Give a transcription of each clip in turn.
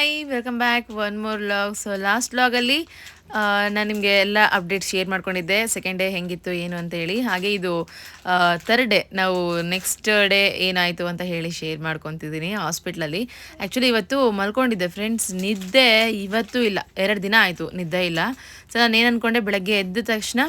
Hi welcome back one more vlog so last ವ್ಲಾಗಲ್ಲಿ ನಾನು ನಿಮಗೆ ಎಲ್ಲ ಅಪ್ಡೇಟ್ ಶೇರ್ ಮಾಡ್ಕೊಂಡಿದ್ದೆ. ಸೆಕೆಂಡ್ ಡೇ ಹೆಂಗಿತ್ತು, ಏನು ಅಂತ ಹೇಳಿ. ಹಾಗೆ ಇದು ಥರ್ಡ್ ಡೇ ನಾವು ನೆಕ್ಸ್ಟ್ ಡೇ ಏನಾಯಿತು ಅಂತ ಹೇಳಿ ಶೇರ್ ಮಾಡ್ಕೊತಿದ್ದೀನಿ ಹಾಸ್ಪಿಟ್ಲಲ್ಲಿ. ಆ್ಯಕ್ಚುಲಿ ಇವತ್ತು ಮಲ್ಕೊಂಡಿದ್ದೆ. ಫ್ರೆಂಡ್ಸ್ ನಿದ್ದೆ ಇವತ್ತು ಇಲ್ಲ. ಎರಡು ದಿನ ಆಯಿತು, ನಿದ್ದೆ ಇಲ್ಲ. ಸೊ ನಾನು ಏನು ಅಂದ್ಕೊಂಡೆ ಬೆಳಗ್ಗೆ ಎದ್ದ ತಕ್ಷಣ,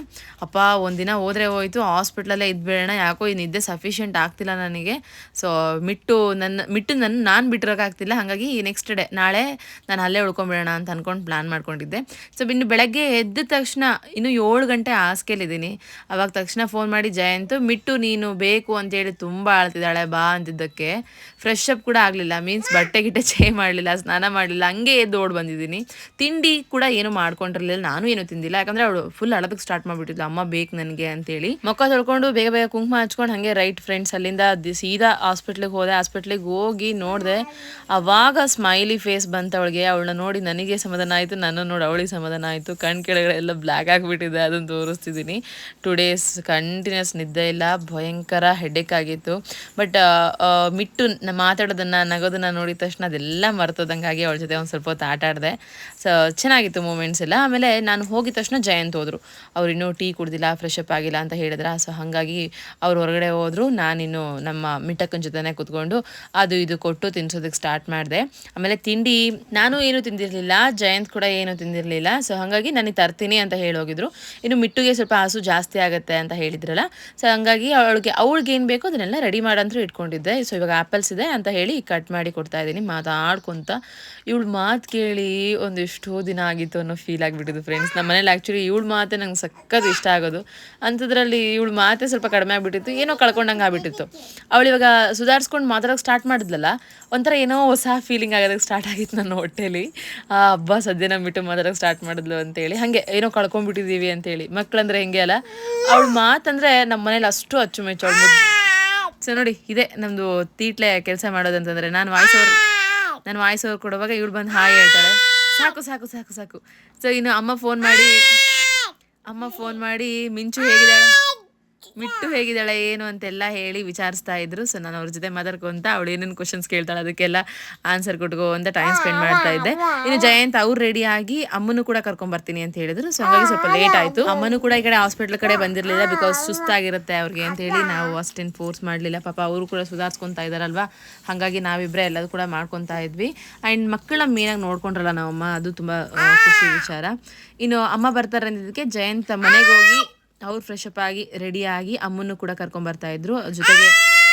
ಅಪ್ಪ ಒಂದಿನ ಹೋದರೆ ಹೋಯಿತು, ಹಾಸ್ಪಿಟ್ಲಲ್ಲೇ ಇದ್ಬೇಡ ಯಾಕೋ ಈ ನಿದ್ದೆ ಸಫಿಷಿಯೆಂಟ್ ಆಗ್ತಿಲ್ಲ ನನಗೆ. ಸೊ ಮಿಟ್ಟು ನನ್ನ ಮಿಟ್ಟು ನನ್ನ ನಾನು ಬಿಟ್ಟಿರೋಕ್ಕಾಗ್ತಿಲ್ಲ. ಹಾಗಾಗಿ ನೆಕ್ಸ್ಟ್ ಡೇ ನಾಳೆ ನಾನು ಅಲ್ಲೇ ಉಳ್ಕೊಂಬಿಡೋಣ ಅಂತ ಅಂದ್ಕೊಂಡು ಪ್ಲ್ಯಾನ್ ಮಾಡ್ಕೊಂಡಿದ್ದೆ. ಸೊ ಇನ್ನು ಬೆಳಗ್ಗೆ ಎದ್ದ ತಕ್ಷಣ ಇನ್ನು ಏಳು ಗಂಟೆ ಹಾಸ್ಕೆಲಿದ್ದೀನಿ ಅವಾಗ ತಕ್ಷಣ ಫೋನ್ ಮಾಡಿ, ಜಯಂತು, ಮಿಟ್ಟು ನೀನು ಬೇಕು ಅಂತೇಳಿ ತುಂಬ ಆಳ್ತಿದ್ದಾಳೆ ಬಾ ಅಂತಿದ್ದಕ್ಕೆ. ಫ್ರೆಶ್ ಅಪ್ ಕೂಡ ಆಗಲಿಲ್ಲ ಮೀನ್ಸ್ ಬಟ್ಟೆ ಗಿಟ್ಟೆ ಚೇ ಮಾಡಲಿಲ್ಲ, ಸ್ನಾನ ಮಾಡಲಿಲ್ಲ, ಹಂಗೆ ಎದ್ದು ಓಡ್ ಬಂದಿದ್ದೀನಿ. ತಿಂಡಿ ಕೂಡ ಏನು ಮಾಡ್ಕೊಂಡಿರಲಿಲ್ಲ, ನಾನು ಏನು ತಿಂದಿಲ್ಲ. ಯಾಕಂದ್ರೆ ಅವಳು ಫುಲ್ ಅಳದಕ್ಕೆ ಸ್ಟಾರ್ಟ್ ಮಾಡಿಬಿಟ್ಟಿದ್ಲು, ಅಮ್ಮ ಬೇಕು ನನಗೆ ಅಂತೇಳಿ. ಮೊಕ್ಕ ತೊಳ್ಕೊಂಡು ಬೇಗ ಬೇಗ ಕುಂಕುಮ ಹಚ್ಕೊಂಡು ಹಾಗೆ ರೈಟ್ ಫ್ರೆಂಡ್ಸ್ ಅಲ್ಲಿಂದ ಸೀದಾ ಹಾಸ್ಪಿಟ್ಲಿಗೆ ಹೋದೆ. ಹಾಸ್ಪಿಟ್ಲಿಗೆ ಹೋಗಿ ನೋಡಿದೆ, ಅವಾಗ ಸ್ಮೈಲಿ ಫೇಸ್ ಬಂತ ಅವಳಿಗೆ ಅವಳನ್ನ ನೋಡಿ ನನಗೆ ಸಮಾಧಾನ ಆಯಿತು, ನನ್ನ ನೋಡಿ ಅವಳಿಗೆ ಸಮಾಧಾನ ಆಯಿತು. ಕಣ್ ಕೆಳಗಡೆ ಎಲ್ಲ ಬ್ಲ್ಯಾಕ್ ಆಗಿಬಿಟ್ಟಿದೆ, ಅದನ್ನು ತೋರಿಸ್ತಿದ್ದೀನಿ. ಟು ಡೇಸ್ ಕಂಟಿನ್ಯೂಸ್ ನಿದ್ದೆ ಇಲ್ಲ, ಭಯಂಕರ ಹೆಡ್ಡೆಕ್ ಆಗಿತ್ತು. ಬಟ್ ಮಿಟ್ಟು ಮಾತಾಡೋದನ್ನು, ನಗೋದನ್ನು ನೋಡಿದ ತಕ್ಷಣ ಅದೆಲ್ಲ ಮರ್ತೋದಂಗಾಗಿ ಅವಳ ಜೊತೆ ಒಂದು ಸ್ವಲ್ಪ ಹೊತ್ತು ಆಟ ಆಡಿದೆ. ಸೊ ಚೆನ್ನಾಗಿತ್ತು ಮೂಮೆಂಟ್ಸ್ ಎಲ್ಲ. ಆಮೇಲೆ ನಾನು ಹೋಗಿದ ತಕ್ಷಣ ಜಯಂತ್ ಹೋದರು. ಅವ್ರು ಇನ್ನೂ ಟೀ ಕುಡ್ದಿಲ್ಲ ಫ್ರೆಶ್ ಅಪ್ ಆಗಿಲ್ಲ ಅಂತ ಹೇಳಿದ್ರ. ಸೊ ಹಾಗಾಗಿ ಅವ್ರು ಹೊರಗಡೆ ಹೋದರು. ನಾನಿನ್ನು ನಮ್ಮ ಮಿಟ್ಟಕ್ಕನ ಜೊತೆನೇ ಕೂತ್ಕೊಂಡು ಅದು ಇದು ಕೊಟ್ಟು ತಿನ್ಸೋದಕ್ಕೆ ಸ್ಟಾರ್ಟ್ ಮಾಡಿದೆ. ಆಮೇಲೆ ತಿಂಡಿ, ನಾನು ಏನು ತಿಂದಿರಲಿಲ್ಲ, ಜಯಂತ್ ಕೂಡ ಏನು ತಿಂದಿರಲಿಲ್ಲ. ಸೊ ಹಾಗಾಗಿ ನನಗೆ ತರ್ತೀನಿ ಅಂತ ಹೇಳಿ ಹೋಗಿದ್ರು. ಇನ್ನು ಮಿಟ್ಟುಗೆ ಸ್ವಲ್ಪ ಹಸು ಜಾಸ್ತಿ ಆಗುತ್ತೆ ಅಂತ ಹೇಳಿದ್ರಲ್ಲ ಸೊ ಹಂಗಾಗಿ ಅವಳಿಗೆ ಅವಳಿಗೆ ಏನು ಬೇಕೋ ಅದನ್ನೆಲ್ಲ ರೆಡಿ ಮಾಡಂತೂ ಇಟ್ಕೊಂಡಿದ್ದೆ. ಸೊ ಇವಾಗ ಆ್ಯಪಲ್ಸ್ ಇದೆ ಅಂತ ಹೇಳಿ ಕಟ್ ಮಾಡಿ ಕೊಡ್ತಾ ಇದ್ದೀನಿ. ಮಾತಾಡ್ಕೊಂತ ಇವಳು ಮಾತು ಕೇಳಿ ಒಂದಿಷ್ಟೋ ದಿನ ಆಗಿತ್ತು ಅನ್ನೋ ಫೀಲ್ ಆಗಿಬಿಟ್ಟಿದ್ದು ಫ್ರೆಂಡ್ಸ್ ನಮ್ಮ ಮನೇಲಿ ಆ್ಯಕ್ಚುಲಿ ಇವಳು ಮಾತೆ ನಂಗೆ ಸಖತ್ ಇಷ್ಟ ಆಗೋದು. ಅಂಥದ್ರಲ್ಲಿ ಇವಳು ಮಾತೆ ಸ್ವಲ್ಪ ಕಡಿಮೆ ಆಗಿಬಿಟ್ಟಿತ್ತು. ಏನೋ ಕಳ್ಕೊಂಡಂಗೆ ಆಗ್ಬಿಟ್ಟಿತ್ತು. ಅವಳು ಇವಾಗ ಸುಧಾರಿಸ್ಕೊಂಡು ಮಾತಾಡೋಕೆ ಸ್ಟಾರ್ಟ್ ಮಾಡಿದ್ಲಲ್ಲ, ಒಂಥರ ಏನೋ ಹೊಸ ಫೀಲಿಂಗ್ ಆಗೋದಕ್ಕೆ ಸ್ಟಾರ್ಟ್ ಆಗಿತ್ತು ನನ್ನ ಹೊಟ್ಟೆಲಿ. ಆ, ಹಬ್ಬ ಸದ್ಯ ಬಿಟ್ಟು ಮಾತಾಡೋಕೆ ಸ್ಟಾರ್ಟ್ ಮಾಡಿದ್ಲು. ಅಂತೇಳಿ, ಹಂಗೆ ಏನೋ ಕಳ್ಕೊಂಡ್ಬಿಟ್ಟಿದ್ದೀವಿ ಅಂತೇಳಿ. ಮಕ್ಕಳಂದ್ರೆ ಹೆಂಗೆ ಅಲ್ಲ? ಅವಳ ಮಾತಂದ್ರೆ ನಮ್ಮ ಮನೇಲಿ ಅಷ್ಟು ಅಚ್ಚುಮೆಚ್ಚು ಅವಳು ಸೊ ನೋಡಿ, ಇದೆ ನಮ್ದು ತೀಟ್ಲೆ ಕೆಲಸ ಮಾಡೋದಂತಂದ್ರೆ, ನಾನು ವಾಯ್ಸ್ ಓವರ್ ನಾನು ವಾಯ್ಸ್ ಓವರ್ ಕೊಡುವಾಗ ಇವಳು ಬಂದು ಹಾಯ್ ಹೇಳ್ತಾಳೆ. ಸಾಕು ಸಾಕು ಸಾಕು ಸಾಕು. ಸೊ ಇನ್ನು ಅಮ್ಮ ಫೋನ್ ಮಾಡಿ, ಅಮ್ಮ ಫೋನ್ ಮಾಡಿ, ಮಿಂಚು ಹೇಗಿದ್ದಾಳೆ? ಮಿಟ್ಟು ಹೇಗಿದ್ದಾಳೆ ಏನು ಅಂತೆಲ್ಲ ಹೇಳಿ ವಿಚಾರಿಸ್ತಾ ಇದ್ರು. ಸೊ ನಾನು ಅವ್ರ ಜೊತೆ ಮಾತಾಡ್ಕೊಂತ ಅವಳು ಏನೇನು ಕ್ವಶನ್ಸ್ ಕೇಳ್ತಾಳೆ ಅದಕ್ಕೆಲ್ಲ ಆನ್ಸರ್ ಕೊಟ್ಕೋ ಅಂತ ಟೈಮ್ ಸ್ಪೆಂಡ್ ಮಾಡ್ತಾ ಇದ್ದೆ. ಇನ್ನು ಜಯಂತ್ ಅವ್ರು ರೆಡಿ ಆಗಿ ಅಮ್ಮನೂ ಕೂಡ ಕರ್ಕೊಂಡ್ ಬರ್ತೀನಿ ಅಂತ ಹೇಳಿದ್ರು. ಸೊ ಹಾಗಾಗಿ ಸ್ವಲ್ಪ ಲೇಟ್ ಆಯ್ತು. ಅಮ್ಮನೂ ಕೂಡ ಈ ಕಡೆ ಹಾಸ್ಪಿಟ್ಲ್ ಕಡೆ ಬಂದಿರಲಿಲ್ಲ ಬಿಕಾಸ್ ಸುಸ್ತಾಗಿರುತ್ತೆ ಅವ್ರಿಗೆ ಅಂತ ಹೇಳಿ ನಾವು ಅಷ್ಟೇನು ಫೋರ್ಸ್ ಮಾಡಲಿಲ್ಲ. ಪಾಪ ಅವರು ಕೂಡ ಸುಧಾರಿಸ್ಕೊಂತ ಇದಾರಲ್ವಾ ಹಾಗಾಗಿ ನಾವಿಬ್ಬರೇ ಎಲ್ಲದೂ ಕೂಡ ಮಾಡ್ಕೊತಾ ಇದ್ವಿ. ಆ್ಯಂಡ್ ಮಕ್ಕಳ ಮೇನಾಗಿ ನೋಡ್ಕೊಂಡ್ರಲ್ಲ ನಾವಮ್ಮ ಅದು ತುಂಬ ಖುಷಿ ವಿಚಾರ. ಇನ್ನು ಅಮ್ಮ ಬರ್ತಾರೆ ಅಂದಿದ್ದಕ್ಕೆ ಜಯಂತ್ ಮನೆಗೆ ಹೋಗಿ ಅವ್ರು ಫ್ರೆಶ್ ಅಪ್ ಆಗಿ ರೆಡಿ ಆಗಿ ಅಮ್ಮನ್ನು ಕೂಡ ಕರ್ಕೊಂಡ್ ಬರ್ತಾ ಇದ್ರು. ಜೊತೆಗೆ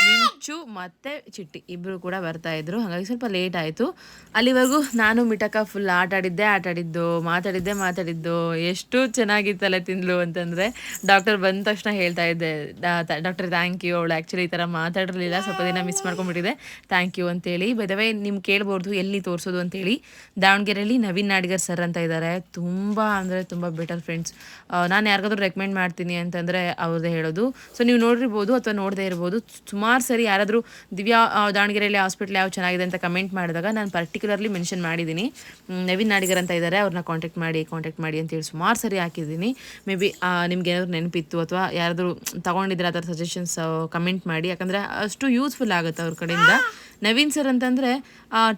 ಮಿಂಚು ಮತ್ತೆ ಚಿಟ್ಟಿ ಇಬ್ರು ಕೂಡ ಬರ್ತಾ ಇದ್ರು. ಹಾಗಾಗಿ ಸ್ವಲ್ಪ ಲೇಟ್ ಆಯ್ತು. ಅಲ್ಲಿವರೆಗೂ ನಾನು, ಮಿಟಕ ಫುಲ್ ಆಟ ಆಡಿದ್ದೆ, ಆಟ ಆಡಿದ್ದು, ಮಾತಾಡಿದ್ದೆ, ಮಾತಾಡಿದ್ದು. ಎಷ್ಟು ಚೆನ್ನಾಗಿತ್ತಲ್ಲ ತಿಂದ್ಲು ಅಂತಂದ್ರೆ ಡಾಕ್ಟರ್ ಬಂದ ತಕ್ಷಣ ಹೇಳ್ತಾ ಇದ್ದೆ. ಡಾಕ್ಟರ್ ಥ್ಯಾಂಕ್ ಯು ಅವಳು ಆ್ಯಕ್ಚುಲಿ ಈ ಥರ ಮಾತಾಡಿರಲಿಲ್ಲ. ಸ್ವಲ್ಪ ದಿನ ಮಿಸ್ ಮಾಡ್ಕೊಂಡ್ಬಿಟ್ಟಿದೆ. ಥ್ಯಾಂಕ್ ಯು ಅಂತೇಳಿ. ಬದವೇ ನಿಮ್ಗೆ ಕೇಳ್ಬೋದು, ಎಲ್ಲಿ ತೋರಿಸೋದು ಅಂತೇಳಿ. ದಾವಣಗೆರೆಯಲ್ಲಿ ನವೀನ್ ನಾಡಿಗರ್ ಸರ್ ಅಂತ ಇದ್ದಾರೆ ತುಂಬ ಅಂದರೆ ತುಂಬ ಬೆಟರ್ ಫ್ರೆಂಡ್ಸ್ ನಾನು ಯಾರಿಗಾದ್ರೂ ರೆಕಮೆಂಡ್ ಮಾಡ್ತೀನಿ ಅಂತಂದರೆ ಅವ್ರದ್ದೇ ಹೇಳೋದು. ಸೊ ನೀವು ನೋಡಿರ್ಬೋದು ಅಥವಾ ನೋಡದೇ ಇರ್ಬೋದು. ಸುಮಾರು ಸರಿ ಯಾರಾದರೂ ದಿವ್ಯಾ ದಾವಣಗೆರೆಯಲ್ಲಿ ಹಾಸ್ಪಿಟ್ಲ್ ಯಾವ ಚೆನ್ನಾಗಿದೆ ಅಂತ ಕಮೆಂಟ್ ಮಾಡಿದಾಗ ನಾನು ಪರ್ಟಿಕ್ಯುಲರ್ಲಿ ಮೆನ್ಷನ್ ಮಾಡಿದ್ದೀನಿ ನವೀನ್ ನಾಡಿಗರ್ ಅಂತ ಇದ್ದಾರೆ ಅವ್ರನ್ನ ಕಾಂಟ್ಯಾಕ್ಟ್ ಮಾಡಿ ಕಾಂಟ್ಯಾಕ್ಟ್ ಮಾಡಿ ಅಂತೇಳಿ ಸುಮಾರು ಸರಿ ಹಾಕಿದ್ದೀನಿ ಮೇ ಬಿ ನಿಮ್ಗೆ ಏನಾದರೂ ನೆನಪಿತ್ತು ಅಥವಾ ಯಾರಾದರೂ ತೊಗೊಂಡಿದ್ರೆ ಅದರ ಸಜೆಷನ್ಸ್ ಕಮೆಂಟ್ ಮಾಡಿ. ಯಾಕಂದರೆ ಅಷ್ಟು ಯೂಸ್ಫುಲ್ ಆಗುತ್ತೆ ಅವ್ರ ಕಡೆಯಿಂದ. ನವೀನ್ ಸರ್ ಅಂತಂದರೆ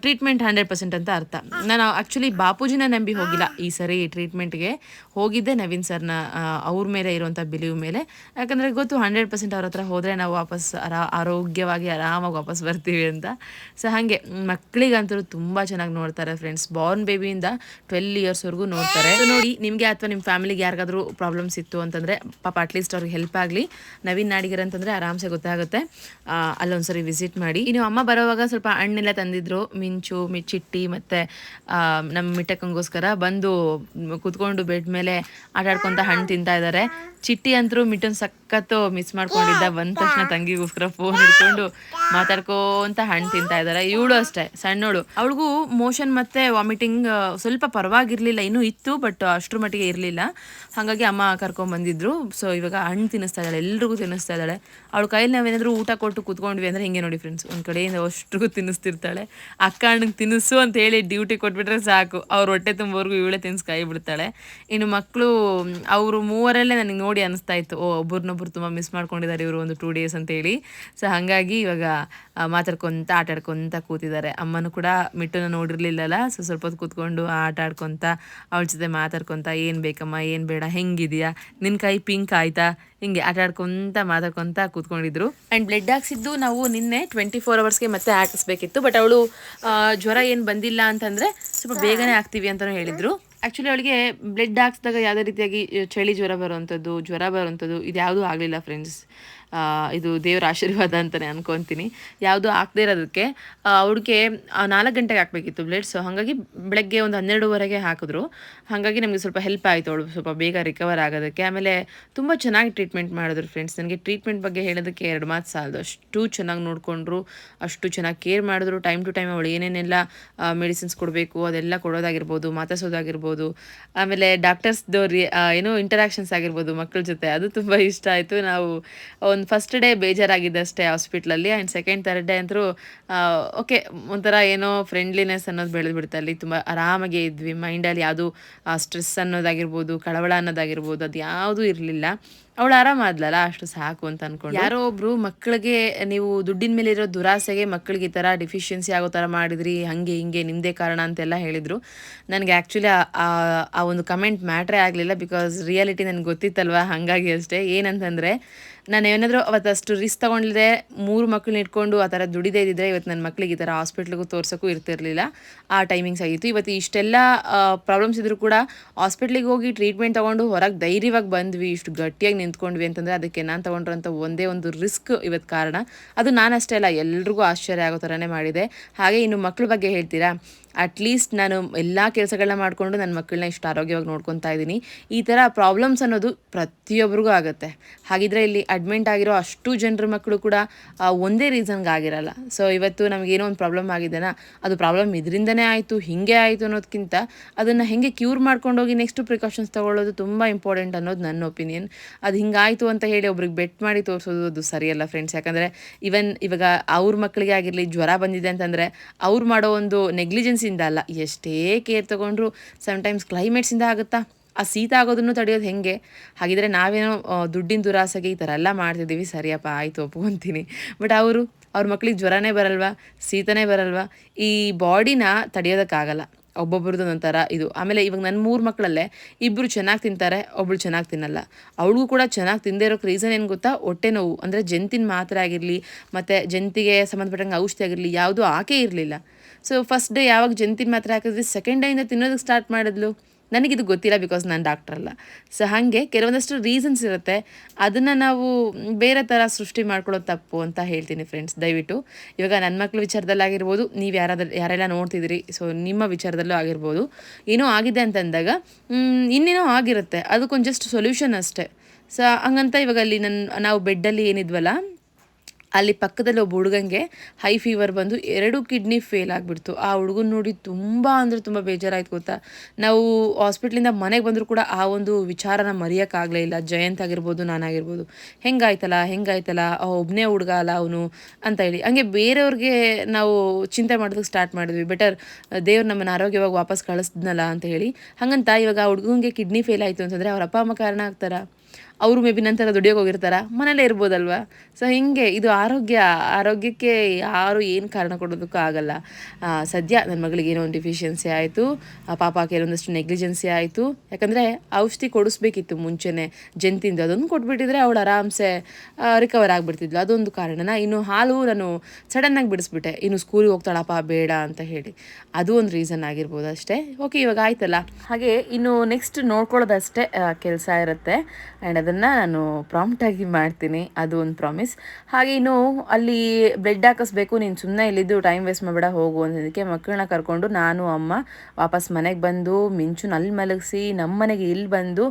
ಟ್ರೀಟ್ಮೆಂಟ್ ಹಂಡ್ರೆಡ್ ಪರ್ಸೆಂಟ್ ಅಂತ ಅರ್ಥ. ನಾನು ಆ್ಯಕ್ಚುಲಿ ಬಾಪೂಜಿನ ನಂಬಿ ಹೋಗಿಲ್ಲ ಈ ಸರಿ ಟ್ರೀಟ್ಮೆಂಟ್ಗೆ ಹೋಗಿದ್ದೆ ನವೀನ್ ಸರ್ನ ಅವ್ರ ಮೇಲೆ ಇರುವಂಥ ಬಿಲೀವ್ ಮೇಲೆ. ಯಾಕಂದರೆ ಗೊತ್ತು ಹಂಡ್ರೆಡ್ ಪರ್ಸೆಂಟ್ ಅವ್ರ ಹತ್ರ ಹೋದರೆ ನಾವು ವಾಪಸ್ ಆರಾ, ಆರೋಗ್ಯವಾಗಿ ಆರಾಮಾಗಿ ವಾಪಸ್ ಬರ್ತೀವಿ ಅಂತ. ಸೊ ಹಾಗೆ ಮಕ್ಕಳಿಗಂತೂ ತುಂಬ ಚೆನ್ನಾಗಿ ನೋಡ್ತಾರೆ ಫ್ರೆಂಡ್ಸ್ ಬಾರ್ನ್ ಬೇಬಿಯಿಂದ ಟ್ವೆಲ್ ಇಯರ್ಸ್ವರೆಗೂ ನೋಡ್ತಾರೆ. ನೋಡಿ, ನಿಮಗೆ ಅಥವಾ ನಿಮ್ಮ ಫ್ಯಾಮಿಲಿಗೆ ಯಾರಿಗಾದ್ರೂ ಪ್ರಾಬ್ಲಮ್ಸ್ ಇತ್ತು ಅಂತಂದರೆ, ಪಾಪ ಅಟ್ಲೀಸ್ಟ್ ಅವ್ರಿಗೆ ಹೆಲ್ಪ್ ಆಗಲಿ. ನವೀನ್ ನಾಡಿಗರ್ ಅಂತಂದರೆ ಆರಾಮ್ಸೆ ಗೊತ್ತಾಗುತ್ತೆ. ಅಲ್ಲೊಂದ್ಸರಿ ವಿಸಿಟ್ ಮಾಡಿ. ಇನ್ನು ಅಮ್ಮ ಬರೋವಾಗ ಸ್ವಲ್ಪ ಹಣ್ಣೆಲ್ಲ ತಂದಿದ್ರು. ಮಿಂಚು, ಮಿ ಮತ್ತೆ ನಮ್ಮ ಮಿಟ್ಟಕ್ಕಂಗೋಸ್ಕರ ಬಂದು ಕುತ್ಕೊಂಡು ಬೆಡ್ ಮೇಲೆ ಆಟ ಆಡ್ಕೊಂತ ಹಣ್ಣು ತಿಂತಾ ಇದ್ದಾರೆ ಚಿಟ್ಟಿ ಅಂತರೂ ಮಿಟನ್ ಸಖತ್ತು ಮಿಸ್ ಮಾಡ್ಕೊಂಡಿದ್ದ. ಬಂದ ತಕ್ಷಣ ತಂಗಿಗೋಸ್ಕರ ಫೋನ್ ಹಿಡ್ಕೊಂಡು ಮಾತಾಡ್ಕೊಂತ ಹಣ್ಣು ತಿಂತಾ ಇದ್ದಾರೆ ಇವಳು ಅಷ್ಟೇ ಸಣ್ಣೋಳು. ಅವಳಿಗೂ ಮೋಷನ್ ಮತ್ತೆ ವಾಮಿಟಿಂಗ್ ಸ್ವಲ್ಪ ಪರವಾಗಿರ್ಲಿಲ್ಲ. ಇನ್ನೂ ಇತ್ತು ಬಟ್ ಅಷ್ಟ್ರ ಮಟ್ಟಿಗೆ ಇರಲಿಲ್ಲ. ಹಾಗಾಗಿ ಅಮ್ಮ ಕರ್ಕೊಂಡ್ ಬಂದಿದ್ರು. ಸೊ ಇವಾಗ ಹಣ್ಣು ತಿನ್ನಿಸ್ತಾ ಇದ್ದಾಳೆ ಎಲ್ರಿಗೂ ತಿನ್ನಿಸ್ತಾ ಇದ್ದಾಳೆ ಅವಳ ಕೈಯಲ್ಲಿ ನಾವೇನಾದ್ರೂ ಊಟ ಕೊಟ್ಟು ಕೂತ್ಕೊಂಡ್ವಿ ಅಂದ್ರೆ ಹಿಂಗೆ ನೋಡಿ ಫ್ರೆಂಡ್ಸ್ ಒಂದು ಕಡೆಯಿಂದ ಅಷ್ಟ್ರಿಗೂ ತಿನ್ನಿಸ್ತಿರ್ತಾಳೆ. ಅಕ್ಕ ಅಣ್ಣಗೆ ತಿನ್ನಿಸು ಅಂತ ಹೇಳಿ ಡ್ಯೂಟಿ ಕೊಟ್ಬಿಟ್ರೆ ಸಾಕು. ಅವ್ರ ಹೊಟ್ಟೆ ತುಂಬೋರ್ಗು ಇವಳೇ ತಿನ್ಸ್ ಕೈ ಬಿಡ್ತಾಳೆ. ಇನ್ನು ಮಕ್ಕಳು ಅವರು ಮೂವರಲ್ಲೇ ನನಗೆ ನೋಡಿ ಅನಿಸ್ತಾ ಇತ್ತು ಓ ಒಬ್ರನ್ನೊಬ್ರು ತುಂಬ ಮಿಸ್ ಮಾಡ್ಕೊಂಡಿದ್ದಾರೆ ಇವರು ಒಂದು ಟೂ ಡೇಸ್ ಅಂತೇಳಿ. ಸೊ ಹಾಗಾಗಿ ಇವಾಗ ಮಾತಾಡ್ಕೊತ ಆಟಾಡ್ಕೊತ ಕೂತಿದ್ದಾರೆ. ಅಮ್ಮನೂ ಕೂಡ ಮಿಟ್ಟನ್ನು ನೋಡಿರಲಿಲ್ಲಲ್ಲ ಸೊ ಸ್ವಲ್ಪ ಹೊತ್ತು ಕೂತ್ಕೊಂಡು ಆಟ ಆಡ್ಕೊತ ಅವಳ ಜೊತೆ ಮಾತಾಡ್ಕೊತ ಏನು ಬೇಕಮ್ಮ ಏನು ಬೇಡ ಹೆಂಗಿದೆಯಾ? ನಿನ್ನ ಕೈ ಪಿಂಕ್ ಆಯ್ತಾ? ಹಿಂಗೆ ಆಟ ಆಡ್ಕೊಂತ ಮಾತಾಡ್ಕೊಂತ ಕೂತ್ಕೊಂಡಿದ್ರು. ಆ್ಯಂಡ್ ಬ್ಲಡ್ ಹಾಕ್ಸಿದ್ದು ನಾವು ನಿನ್ನೆ ಟ್ವೆಂಟಿ ಫೋರ್ ಅವರ್ಸ್ಗೆ ಮತ್ತೆ ಹಾಕಿಸ್ಬೇಕಿತ್ತು. ಬಟ್ ಅವಳು ಜ್ವರ ಏನು ಬಂದಿಲ್ಲ ಅಂತಂದರೆ ಸ್ವಲ್ಪ ಬೇಗನೆ ಹಾಕ್ತೀವಿ ಅಂತಲೂ ಹೇಳಿದರು. ಆ್ಯಕ್ಚುಲಿ ಅವಳಿಗೆ ಬ್ಲಡ್ ಹಾಕ್ಸಿದಾಗ ಯಾವುದೇ ರೀತಿಯಾಗಿ ಚಳಿ ಜ್ವರ ಬರುವಂಥದ್ದು ಜ್ವರ ಬರುವಂಥದ್ದು ಇದು ಯಾವುದೂ ಆಗಲಿಲ್ಲ ಫ್ರೆಂಡ್ಸ್ ಇದು ದೇವರ ಆಶೀರ್ವಾದ ಅಂತಲೇ ಅನ್ಕೊತೀನಿ. ಯಾವುದು ಹಾಕದೇ ಇರೋದಕ್ಕೆ ಅವ್ಳಿಗೆ ನಾಲ್ಕು ಗಂಟೆಗೆ ಹಾಕಬೇಕಿತ್ತು ಸೊ ಹಾಗಾಗಿ ಬೆಳಗ್ಗೆ ಒಂದು ಹನ್ನೆರಡುವರೆಗೆ ಹಾಕಿದ್ರು. ಹಾಗಾಗಿ ನಮಗೆ ಸ್ವಲ್ಪ ಹೆಲ್ಪ್ ಆಯಿತು ಅವಳು, ಸ್ವಲ್ಪ ಬೇಗ ರಿಕವರ್ ಆಗೋದಕ್ಕೆ. ಆಮೇಲೆ ತುಂಬ ಚೆನ್ನಾಗಿ ಟ್ರೀಟ್ಮೆಂಟ್ ಮಾಡಿದ್ರು ಫ್ರೆಂಡ್ಸ್ ನನಗೆ ಟ್ರೀಟ್ಮೆಂಟ್ ಬಗ್ಗೆ ಹೇಳೋದಕ್ಕೆ ಎರಡು ಮಾತು ಸಾಲದು. ಅಷ್ಟು ಚೆನ್ನಾಗಿ ನೋಡಿಕೊಂಡ್ರು, ಅಷ್ಟು ಚೆನ್ನಾಗಿ ಕೇರ್ ಮಾಡಿದ್ರು. ಟೈಮ್ ಟು ಟೈಮ್ ಅವಳು ಏನೇನೆಲ್ಲ ಮೆಡಿಸಿನ್ಸ್ ಕೊಡಬೇಕು, ಅದೆಲ್ಲ ಕೊಡೋದಾಗಿರ್ಬೋದು, ಮಾತಾಡ್ಸೋದಾಗಿರ್ಬೋದು. ಆಮೇಲೆ ಡಾಕ್ಟರ್ಸ್ದು ಏನೋ ಇಂಟರಾಕ್ಷನ್ಸ್ ಆಗಿರ್ಬೋದು ಮಕ್ಕಳ ಜೊತೆ. ಅದು ತುಂಬ ಇಷ್ಟ ಆಯಿತು. ನಾವು ಒಂದು ಫಸ್ಟ್ ಡೇ ಬೇಜಾರಾಗಿದ್ದಷ್ಟೇ ಹಾಸ್ಪಿಟ್ಲಲ್ಲಿ ಆ್ಯಂಡ್ ಸೆಕೆಂಡ್ ಥರ್ಡ್ ಡೇ ಅಂತೂ ಓಕೆ ಒಂಥರ ಏನೋ ಫ್ರೆಂಡ್ಲಿನೆಸ್ ಅನ್ನೋದು ಬೆಳೆದು ಬಿಡುತ್ತೆ ಅಲ್ಲಿ ತುಂಬ ಆರಾಮಾಗಿ ಇದ್ವಿ. ಮೈಂಡಲ್ಲಿ ಯಾವುದು ಸ್ಟ್ರೆಸ್ ಅನ್ನೋದಾಗಿರ್ಬೋದು, ಕಳವಳ ಅನ್ನೋದಾಗಿರ್ಬೋದು ಅದು ಯಾವುದೂ ಇರಲಿಲ್ಲ. ಅವಳು ಆರಾಮಾದ್ಲಲ್ಲ ಅಷ್ಟು ಸಾಕು ಅಂತ ಅನ್ಕೊಂಡು? ಯಾರೋ ಒಬ್ರು ಮಕ್ಕಳಿಗೆ, ನೀವು ದುಡ್ಡಿನ ಮೇಲೆ ಇರೋ ದುರಾಸೆಗೆ ಮಕ್ಕಳಿಗೆ ಈ ತರ ಡಿಫಿಷಿಯನ್ಸಿ ಆಗೋ ತರ ಮಾಡಿದ್ರಿ, ಹಂಗೆ ಹಿಂಗೆ ನಿಮ್ಮದೇ ಕಾರಣ ಅಂತೆಲ್ಲ ಹೇಳಿದ್ರು. ನನಗೆ ಆಕ್ಚುಲಿ ಆ ಒಂದು ಕಮೆಂಟ್ ಮ್ಯಾಟ್ರೇ ಆಗಲಿಲ್ಲ ಬಿಕಾಸ್ ರಿಯಾಲಿಟಿ ನನಗೆ ಗೊತ್ತಿತ್ತಲ್ವಾ? ಹಾಗಾಗಿ ಅಷ್ಟೇ. ಏನಂತಂದ್ರೆ, ನಾನು ಏನಾದರೂ ಅವತ್ತಷ್ಟು ರಿಸ್ಕ್ ತೊಗೊಂಡಿದ್ದೆ ಮೂರು ಮಕ್ಕಳನ್ನ ಇಟ್ಕೊಂಡು ಆ ಥರ ದುಡಿದೇ ಇದ್ದಿದ್ರೆ ಇವತ್ತು ನನ್ನ ಮಕ್ಳಿಗೆ ಈ ಥರ ಹಾಸ್ಪಿಟ್ಲಿಗೂ ತೋರ್ಸೋಕ್ಕೂ ಇರ್ತಿರ್ಲಿಲ್ಲ. ಆ ಟೈಮಿಂಗ್ಸ್ ಆಗಿತ್ತು ಇವತ್ತು ಇಷ್ಟೆಲ್ಲ ಪ್ರಾಬ್ಲಮ್ಸ್ ಇದ್ರೂ ಕೂಡ ಹಾಸ್ಪಿಟ್ಲಿಗೆ ಹೋಗಿ ಟ್ರೀಟ್ಮೆಂಟ್ ತೊಗೊಂಡು ಹೊರಗೆ ಧೈರ್ಯವಾಗಿ ಬಂದ್ವಿ. ಇಷ್ಟು ಗಟ್ಟಿಯಾಗಿ ನಿಂತ್ಕೊಂಡ್ವಿ ಅಂತಂದರೆ ಅದಕ್ಕೆ ನಾನು ತೊಗೊಂಡ್ರಂಥ ಒಂದೇ ಒಂದು ರಿಸ್ಕ್ ಇವತ್ತು ಕಾರಣ. ಅದು ನಾನಷ್ಟೇ ಅಲ್ಲ, ಎಲ್ರಿಗೂ ಆಶ್ಚರ್ಯ ಆಗೋ ಥರನೇ ಮಾಡಿದೆ. ಹಾಗೆ ಇನ್ನು ಮಕ್ಳ ಬಗ್ಗೆ ಹೇಳ್ತೀರಾ? ಅಟ್ಲೀಸ್ಟ್ ನಾನು ಎಲ್ಲ ಕೆಲಸಗಳನ್ನ ಮಾಡಿಕೊಂಡು ನನ್ನ ಮಕ್ಕಳನ್ನ ಇಷ್ಟು ಆರೋಗ್ಯವಾಗಿ ನೋಡ್ಕೊತಾ ಇದ್ದೀನಿ. ಈ ಥರ ಪ್ರಾಬ್ಲಮ್ಸ್ ಅನ್ನೋದು ಪ್ರತಿಯೊಬ್ಬರಿಗೂ ಆಗುತ್ತೆ. ಹಾಗಿದ್ರೆ ಇಲ್ಲಿ ಅಡ್ಮಿಂಟ್ ಆಗಿರೋ ಅಷ್ಟು ಜನರ ಮಕ್ಕಳು ಕೂಡ ಒಂದೇ ರೀಸನ್ಗೆ ಆಗಿರಲ್ಲ. ಸೊ ಇವತ್ತು ನಮಗೇನೋ ಒಂದು ಪ್ರಾಬ್ಲಮ್ ಆಗಿದೆನ? ಅದು ಪ್ರಾಬ್ಲಮ್ ಇದರಿಂದನೇ ಆಯಿತು, ಹೀಗೆ ಆಯಿತು ಅನ್ನೋದಕ್ಕಿಂತ ಅದನ್ನು ಹೇಗೆ ಕ್ಯೂರ್ ಮಾಡ್ಕೊಂಡೋಗಿ ನೆಕ್ಸ್ಟ್ ಪ್ರಿಕಾಷನ್ಸ್ ತೊಗೊಳ್ಳೋದು ತುಂಬ ಇಂಪಾರ್ಟೆಂಟ್ ಅನ್ನೋದು ನನ್ನ ಒಪಿನಿಯನ್ ಅದು ಹಿಂಗಾಯಿತು ಅಂತ ಹೇಳಿ ಒಬ್ರಿಗೆ ಬೆಟ್ ಮಾಡಿ ತೋರಿಸೋದು ಅದು ಸರಿಯಲ್ಲ ಫ್ರೆಂಡ್ಸ್ ಯಾಕಂದರೆ ಈವನ್ ಇವಾಗ ಅವ್ರ ಮಕ್ಕಳಿಗೆ ಆಗಿರಲಿ, ಜ್ವರ ಬಂದಿದೆ ಅಂತಂದರೆ ಅವ್ರು ಮಾಡೋ ಒಂದು ನೆಗ್ಲಿಜೆನ್ಸಿಂದ ಅಲ್ಲ, ಎಷ್ಟೇ ಕೇರ್ ತೊಗೊಂಡ್ರು ಸಮಟೈಮ್ಸ್ ಕ್ಲೈಮೇಟ್ಸಿಂದ ಆಗುತ್ತಾ? ಆ ಶೀತ ಆಗೋದನ್ನು ತಡೆಯೋದು ಹೆಂಗೆ? ಹಾಗಿದ್ರೆ ನಾವೇನೋ ದುಡ್ಡಿನ ದುರಾಸೆಗೆ ಈ ಥರ ಎಲ್ಲ ಮಾಡ್ತಿದ್ದೀವಿ. ಸರಿಯಪ್ಪ, ಆಯಿತು ಒಪ್ಕೊತೀನಿ ಬಟ್ ಅವರು, ಅವ್ರ ಮಕ್ಳಿಗೆ ಜ್ವರನೇ ಬರಲ್ವಾ? ಶೀತನೇ ಬರಲ್ವಾ? ಈ ಬಾಡಿನ ತಡೆಯೋದಕ್ಕಾಗಲ್ಲ. ಒಬ್ಬೊಬ್ರದ್ದು ಒಂಥರ ಇದು. ಆಮೇಲೆ ಇವಾಗ ನನ್ನ ಮೂರು ಮಕ್ಕಳಲ್ಲೇ ಇಬ್ಬರು ಚೆನ್ನಾಗಿ ತಿಂತಾರೆ ಒಬ್ಬಳು ಚೆನ್ನಾಗಿ ತಿನ್ನಲ್ಲ. ಅವಳಿಗೂ ಕೂಡ ಚೆನ್ನಾಗಿ ತಿಂದೇ ಇರೋಕ್ಕೆ ರೀಸನ್ ಏನು ಗೊತ್ತಾ? ಹೊಟ್ಟೆ ನೋವು. ಅಂದರೆ ಜಂತಿನ ಮಾತ್ರೆ ಆಗಿರಲಿ, ಮತ್ತು ಜಂತಿಗೆ ಸಂಬಂಧಪಟ್ಟಂಗೆ ಔಷಧಿ ಆಗಿರಲಿ, ಯಾವುದೂ ಆಕೆ ಇರಲಿಲ್ಲ. ಸೊ ಫಸ್ಟ್ ಡೇ ಯಾವಾಗ ಜಂತಿನ ಮಾತ್ರ ಹಾಕಿದ್ವಿ ಸೆಕೆಂಡ್ ಡೇಯಿಂದ ತಿನ್ನೋದಕ್ಕೆ ಸ್ಟಾರ್ಟ್ ಮಾಡಿದ್ಲು. ನನಗಿದು ಗೊತ್ತಿಲ್ಲ ಬಿಕಾಸ್ ನಾನು ಡಾಕ್ಟರ್ ಅಲ್ಲ. ಸೊ ಹಾಗೆ ಕೆಲವೊಂದಷ್ಟು ರೀಸನ್ಸ್ ಇರುತ್ತೆ. ಅದನ್ನು ನಾವು ಬೇರೆ ಥರ ಸೃಷ್ಟಿ ಮಾಡ್ಕೊಳ್ಳೋದು ತಪ್ಪು ಅಂತ ಹೇಳ್ತೀನಿ ಫ್ರೆಂಡ್ಸ್ ದಯವಿಟ್ಟು. ಇವಾಗ ನನ್ನ ಮಕ್ಳ ವಿಚಾರದಲ್ಲಾಗಿರ್ಬೋದು ನೀವು ಯಾರಾದ್ರೂ, ಯಾರೆಲ್ಲ ನೋಡ್ತಿದ್ದೀರಿ ಸೊ ನಿಮ್ಮ ವಿಚಾರದಲ್ಲೂ ಆಗಿರ್ಬೋದು. ಏನೋ ಆಗಿದೆ ಅಂತಂದಾಗ ಇನ್ನೇನೋ ಆಗಿರುತ್ತೆ. ಅದಕ್ಕೊಂದು ಜಸ್ಟ್ ಸೊಲ್ಯೂಷನ್ ಅಷ್ಟೇ. ಸೊ ಹಂಗಂತ ಇವಾಗ ಅಲ್ಲಿ ನನ್ನ ನಾವು ಬೆಡ್ಡಲ್ಲಿ ಏನಿದ್ವಲ್ಲ ಅಲ್ಲಿ ಪಕ್ಕದಲ್ಲಿ ಒಬ್ಬ ಹುಡುಗಂಗೆ ಹೈ ಫೀವರ್ ಬಂದು ಎರಡು ಕಿಡ್ನಿ ಫೇಲ್ ಆಗಿಬಿಡ್ತು. ಆ ಹುಡುಗನ ನೋಡಿ ತುಂಬ ಅಂದರೆ ತುಂಬ ಬೇಜಾರಾಯ್ತು ಗೊತ್ತಾ? ನಾವು ಹಾಸ್ಪಿಟ್ಲಿಂದ ಮನೆಗೆ ಬಂದರೂ ಕೂಡ ಆ ಒಂದು ವಿಚಾರನ ಮರೆಯೋಕ್ಕಾಗಲೇ ಇಲ್ಲ. ಜಯಂತ್ ಆಗಿರ್ಬೋದು ನಾನಾಗಿರ್ಬೋದು ಹೆಂಗಾಯ್ತಲ್ಲ ಹೆಂಗಾಯ್ತಲ್ಲ ಒಬ್ಬನೇ ಹುಡುಗ ಅಲ್ಲ ಅವನು ಅಂತ ಹೇಳಿ. ಹಂಗೆ ಬೇರೆಯವ್ರಿಗೆ ನಾವು ಚಿಂತೆ ಮಾಡೋದಕ್ಕೆ ಸ್ಟಾರ್ಟ್ ಮಾಡಿದ್ವಿ. ಬೆಟರ್ ದೇವ್ರು ನಮ್ಮನ್ನು ಆರೋಗ್ಯವಾಗಿ ವಾಪಸ್ ಕಳಿಸ್ದನಲ್ಲ ಅಂತ ಹೇಳಿ. ಹಾಗಂತ ಇವಾಗ ಆ ಹುಡುಗಂಗೆ ಕಿಡ್ನಿ ಫೇಲ್ ಆಯಿತು ಅಂತಂದರೆ ಅವ್ರ ಅಪ್ಪ ಅಮ್ಮ ಕಾರಣ ಆಗ್ತಾರಾ? ಅವರು ಮೇ ಬಿ ನಂತರ ದುಡಿಯೋಕೆ ಹೋಗಿರ್ತಾರ? ಮನೇಲೇ ಇರ್ಬೋದಲ್ವಾ? ಸೊ ಹಿಂಗೆ ಇದು ಆರೋಗ್ಯ, ಆರೋಗ್ಯಕ್ಕೆ ಯಾರು ಏನು ಕಾರಣ ಕೊಡೋದಕ್ಕೂ ಆಗಲ್ಲ. ಸದ್ಯ ನನ್ನ ಮಗಳಿಗೆ ಏನೋ ಒಂದು ಡಿಫಿಷಿಯನ್ಸಿ ಆಯಿತು. ಪಾಪ ಕೆಲವೊಂದಷ್ಟು ನೆಗ್ಲಿಜೆನ್ಸಿ ಆಯಿತು. ಯಾಕಂದರೆ ಔಷಧಿ ಕೊಡಿಸ್ಬೇಕಿತ್ತು ಮುಂಚೆನೇ. ಜಂತಿಂದು ಅದೊಂದು ಕೊಟ್ಬಿಟ್ಟಿದ್ರೆ ಅವಳು ಆರಾಮ್ಸೆ ರಿಕವರ್ ಆಗಿಬಿಡ್ತಿದ್ಲು. ಅದೊಂದು ಕಾರಣನ ಇನ್ನು ಹಾಲು ನಾನು ಸಡನ್ನಾಗಿ ಬಿಡಿಸ್ಬಿಟ್ಟೆ. ಇನ್ನು ಸ್ಕೂಲಿಗೆ ಹೋಗ್ತಾಳಪ್ಪ ಬೇಡ ಅಂತ ಹೇಳಿ. ಅದು ಒಂದು ರೀಸನ್ ಆಗಿರ್ಬೋದು ಅಷ್ಟೇ. ಓಕೆ ಇವಾಗ ಆಯ್ತಲ್ಲ? ಹಾಗೆ ಇನ್ನು ನೆಕ್ಸ್ಟ್ ನೋಡ್ಕೊಳ್ಳೋದಷ್ಟೇ ಕೆಲಸ ಇರುತ್ತೆ. ಆ್ಯಂಡ್ ಅದನ್ನು ನಾನು ಪ್ರಾಂಪ್ಟಾಗಿ ಮಾಡ್ತೀನಿ. ಅದು ಒಂದು ಪ್ರಾಮಿಸ್ ಹಾಗೆ ಇನ್ನು ಅಲ್ಲಿ ಬ್ಲೆಡ್ ಹಾಕಿಸ್ಬೇಕು. ನೀನು ಸುಮ್ಮನೆ ಇಲ್ಲಿದ್ದು ಟೈಮ್ ವೇಸ್ಟ್ ಮಾಡಬೇಡ, ಹೋಗು ಅನ್ನೋದಕ್ಕೆ ಮಕ್ಕಳನ್ನ ಕರ್ಕೊಂಡು ನಾನು, ಅಮ್ಮ ವಾಪಸ್ ಮನೆಗೆ ಬಂದು ಮಿಂಚುನ ಅಲ್ಲಿ ಮಲಗಿಸಿ ನಮ್ಮ ಮನೆಗೆ ಇಲ್ಲಿ ಬಂದು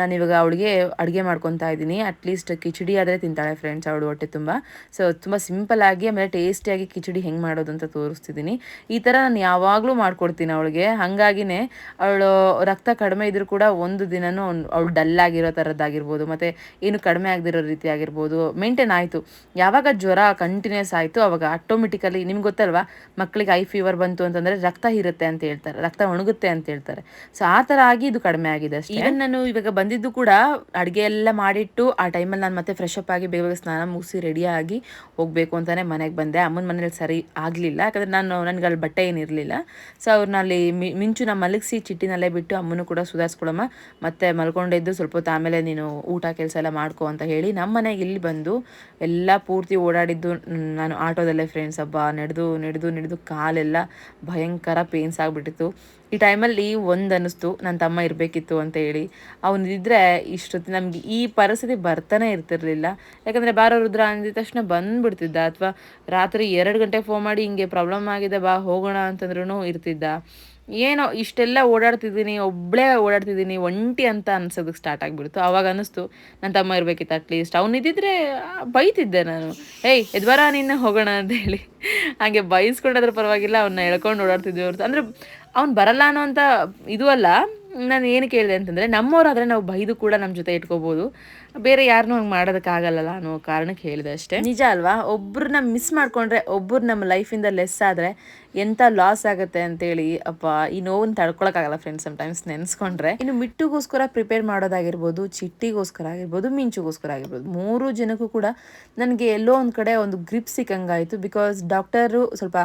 ನಾನು ಇವಾಗ ಅವಳಿಗೆ ಅಡುಗೆ ಮಾಡ್ಕೊತಾ ಇದ್ದೀನಿ. ಅಟ್ಲೀಸ್ಟ್ ಕಿಚಡಿ ಆದರೆ ತಿಂತಾಳೆ ಫ್ರೆಂಡ್ಸ್ ಅವಳು ಹೊಟ್ಟೆ ತುಂಬ. ಸೊ ತುಂಬ ಸಿಂಪಲ್ ಆಗಿ, ಆಮೇಲೆ ಟೇಸ್ಟಿಯಾಗಿ ಕಿಚಡಿ ಹೆಂಗೆ ಮಾಡೋದು ಅಂತ ತೋರಿಸ್ತಿದ್ದೀನಿ. ಈ ಥರ ನಾನು ಯಾವಾಗಲೂ ಮಾಡ್ಕೊಡ್ತೀನಿ ಅವಳಿಗೆ. ಹಾಗಾಗಿನೇ ಅವಳು ರಕ್ತ ಕಡಿಮೆ ಇದ್ರೂ ಕೂಡ ಒಂದು ದಿನನೂ ಅವಳು ಡಲ್ ಆಗಿರೋ ಥರದ್ದಾಗಿರ್ಬೋದು ಆಗಿರ್ಬೋದು, ಮತ್ತು ಏನು ಕಡಿಮೆ ಆಗದಿರೋ ರೀತಿ ಆಗಿರ್ಬೋದು ಮೇಂಟೈನ್ ಆಯಿತು. ಯಾವಾಗ ಜ್ವರ ಕಂಟಿನ್ಯೂಸ್ ಆಯಿತು ಆವಾಗ ಆಟೋಮೆಟಿಕಲಿ ನಿಮ್ಗೆ ಗೊತ್ತಲ್ವಾ ಮಕ್ಕಳಿಗೆ ಐ ಫೀವರ್ ಬಂತು ಅಂತಂದರೆ ರಕ್ತ ಇರುತ್ತೆ ಅಂತ ಹೇಳ್ತಾರೆ, ರಕ್ತ ಒಣಗುತ್ತೆ ಅಂತ ಹೇಳ್ತಾರೆ. ಸೊ ಆ ಥರ ಆಗಿ ಇದು ಕಡಿಮೆ ಆಗಿದೆ ಅಷ್ಟೇ. ನಾನು ಇವಾಗ ಬಂದಿದ್ದು ಕೂಡ ಅಡುಗೆ ಎಲ್ಲ ಮಾಡಿಟ್ಟು, ಆ ಟೈಮಲ್ಲಿ ನಾನು ಮತ್ತೆ ಫ್ರೆಶ್ ಅಪ್ ಆಗಿ ಬೇಗ ಬೇಗ ಸ್ನಾನ ಮುಗಿಸಿ ರೆಡಿಯಾಗಿ ಹೋಗಬೇಕು ಅಂತಲೇ ಮನೆಗೆ ಬಂದೆ. ಅಮ್ಮನ ಮನೇಲಿ ಸರಿ ಆಗಲಿಲ್ಲ, ಯಾಕಂದರೆ ನಾನು, ನನಗೆ ಅಲ್ಲಿ ಬಟ್ಟೆ ಏನಿರಲಿಲ್ಲ ಸೊ ಅವ್ರನ್ನ ಅಲ್ಲಿ ಮಿಂಚು ನಾನು ಮಲಗಿಸಿ ಚಿಟ್ಟಿನಲ್ಲೇ ಬಿಟ್ಟು ಅಮ್ಮನೂ ಕೂಡ ಸುಧಾರಿಸ್ಕೊಳಮ್ಮ, ಮತ್ತೆ ಮಲ್ಕೊಂಡಿದ್ದು ಸ್ವಲ್ಪ ಹೊತ್ತು ಆಮೇಲೆ ನೀನು ಊಟ ಕೆಲಸ ಎಲ್ಲ ಮಾಡ್ಕೊ ಅಂತ ಹೇಳಿ ನಮ್ಮ ಮನೆಗೆ ಇಲ್ಲಿ ಬಂದು ಎಲ್ಲ ಪೂರ್ತಿ ಓಡಾಡಿದ್ದು ನಾನು ಆಟೋದಲ್ಲೇ ಫ್ರೆಂಡ್ಸ್ ಹಬ್ಬ, ನಡೆದು ನಡೆದು ನಡೆದು ಕಾಲೆಲ್ಲ ಭಯಂಕರ ಪೇನ್ಸ್ ಆಗಿಬಿಟ್ಟಿತ್ತು. ಈ ಟೈಮಲ್ಲಿ ಒಂದು ಅನ್ನಿಸ್ತು ನನ್ನ ತಮ್ಮ ಇರಬೇಕಿತ್ತು ಅಂತ ಹೇಳಿ. ಅವನಿದ್ರೆ ಇಷ್ಟೊತ್ತು ನಮಗೆ ಈ ಪರಿಸ್ಥಿತಿ ಬರ್ತಾನೆ ಇರ್ತಿರ್ಲಿಲ್ಲ. ಯಾಕಂದರೆ ಬಾರೋ ರುದ್ರ ಅಂದಿದ ತಕ್ಷಣ ಬಂದುಬಿಡ್ತಿದ್ದ ಅಥವಾ ರಾತ್ರಿ ಎರಡು ಗಂಟೆ ಫೋನ್ ಮಾಡಿ, ಹಿಂಗೆ ಪ್ರಾಬ್ಲಮ್ ಆಗಿದೆ ಬಾ, ಹೋಗೋಣ ಅಂತಂದ್ರೂ ಇರ್ತಿದ್ದ. ಏನೋ ಇಷ್ಟೆಲ್ಲ ಓಡಾಡ್ತಿದ್ದೀನಿ ಒಬ್ಬಳೇ ಓಡಾಡ್ತಿದ್ದೀನಿ, ಒಂಟಿ ಅಂತ ಅನ್ಸೋದಕ್ಕೆ ಸ್ಟಾರ್ಟ್ ಆಗಿಬಿಡ್ತು. ಅವಾಗ ಅನ್ನಿಸ್ತು ನನ್ನ ತಮ್ಮ ಇರಬೇಕಿತ್ತು ಅಟ್ಲೀಸ್ಟ್ ಇದ್ದಿದ್ರೆ ಬೈತಿದ್ದೆ ನಾನು. ಏಯ್, ಎದ್ವಾರ ನಿನ್ನ ಹೋಗೋಣ ಅಂತ ಹೇಳಿ. ಹಾಗೆ ಬೈಸ್ಕೊಂಡಾದ್ರೂ ಪರವಾಗಿಲ್ಲ ಅವನ್ನ ಎಳ್ಕೊಂಡು ಓಡಾಡ್ತಿದ್ವಿ ಹೊರತು. ಅಂದರೆ ಅವ್ನು ಬರಲ್ಲ ಅನ್ನೋ ಇದು ಅಲ್ಲ, ನಾನು ಏನು ಕೇಳಿದೆ ಅಂತಂದರೆ, ನಮ್ಮವರಾದರೆ ನಾವು ಬೈದು ಕೂಡ ನಮ್ಮ ಜೊತೆ ಇಟ್ಕೋಬೋದು. ಬೇರೆ ಯಾರನ್ನೂ ಹಂಗೆ ಮಾಡೋದಕ್ಕಾಗಲ್ಲಲ್ಲ ಅನ್ನೋ ಕಾರಣಕ್ಕೆ ಹೇಳಿದೆ ಅಷ್ಟೇ. ನಿಜ ಅಲ್ವಾ? ಒಬ್ರನ್ನ ಮಿಸ್ ಮಾಡ್ಕೊಂಡ್ರೆ ಒಬ್ಬರು ನಮ್ಮ ಲೈಫಿಂದ ಲೆಸ್ ಆದರೆ ಎಂಥ ಲಾಸ್ ಆಗುತ್ತೆ ಅಂತೇಳಿ ಅಪ್ಪ, ಈ ನೋವನ್ನು ತಡ್ಕೊಳಕ್ಕಾಗಲ್ಲ ಫ್ರೆಂಡ್ಸ್ ಸಮ್ಟೈಮ್ಸ್ ನೆನೆಸ್ಕೊಂಡ್ರೆ. ಇನ್ನು ಮಿಟ್ಟುಗೋಸ್ಕರ ಪ್ರಿಪೇರ್ ಮಾಡೋದಾಗಿರ್ಬೋದು, ಚಿಟ್ಟಿಗೋಸ್ಕರ ಆಗಿರ್ಬೋದು, ಮಿಂಚುಗೋಸ್ಕರ ಆಗಿರ್ಬೋದು, ಮೂರು ಜನಕ್ಕೂ ಕೂಡ ನನಗೆ ಎಲ್ಲೋ ಒಂದು ಕಡೆ ಒಂದು ಗ್ರಿಪ್ ಸಿಕ್ಕಂಗಾಯಿತು ಬಿಕಾಸ್ ಡಾಕ್ಟರು ಸ್ವಲ್ಪ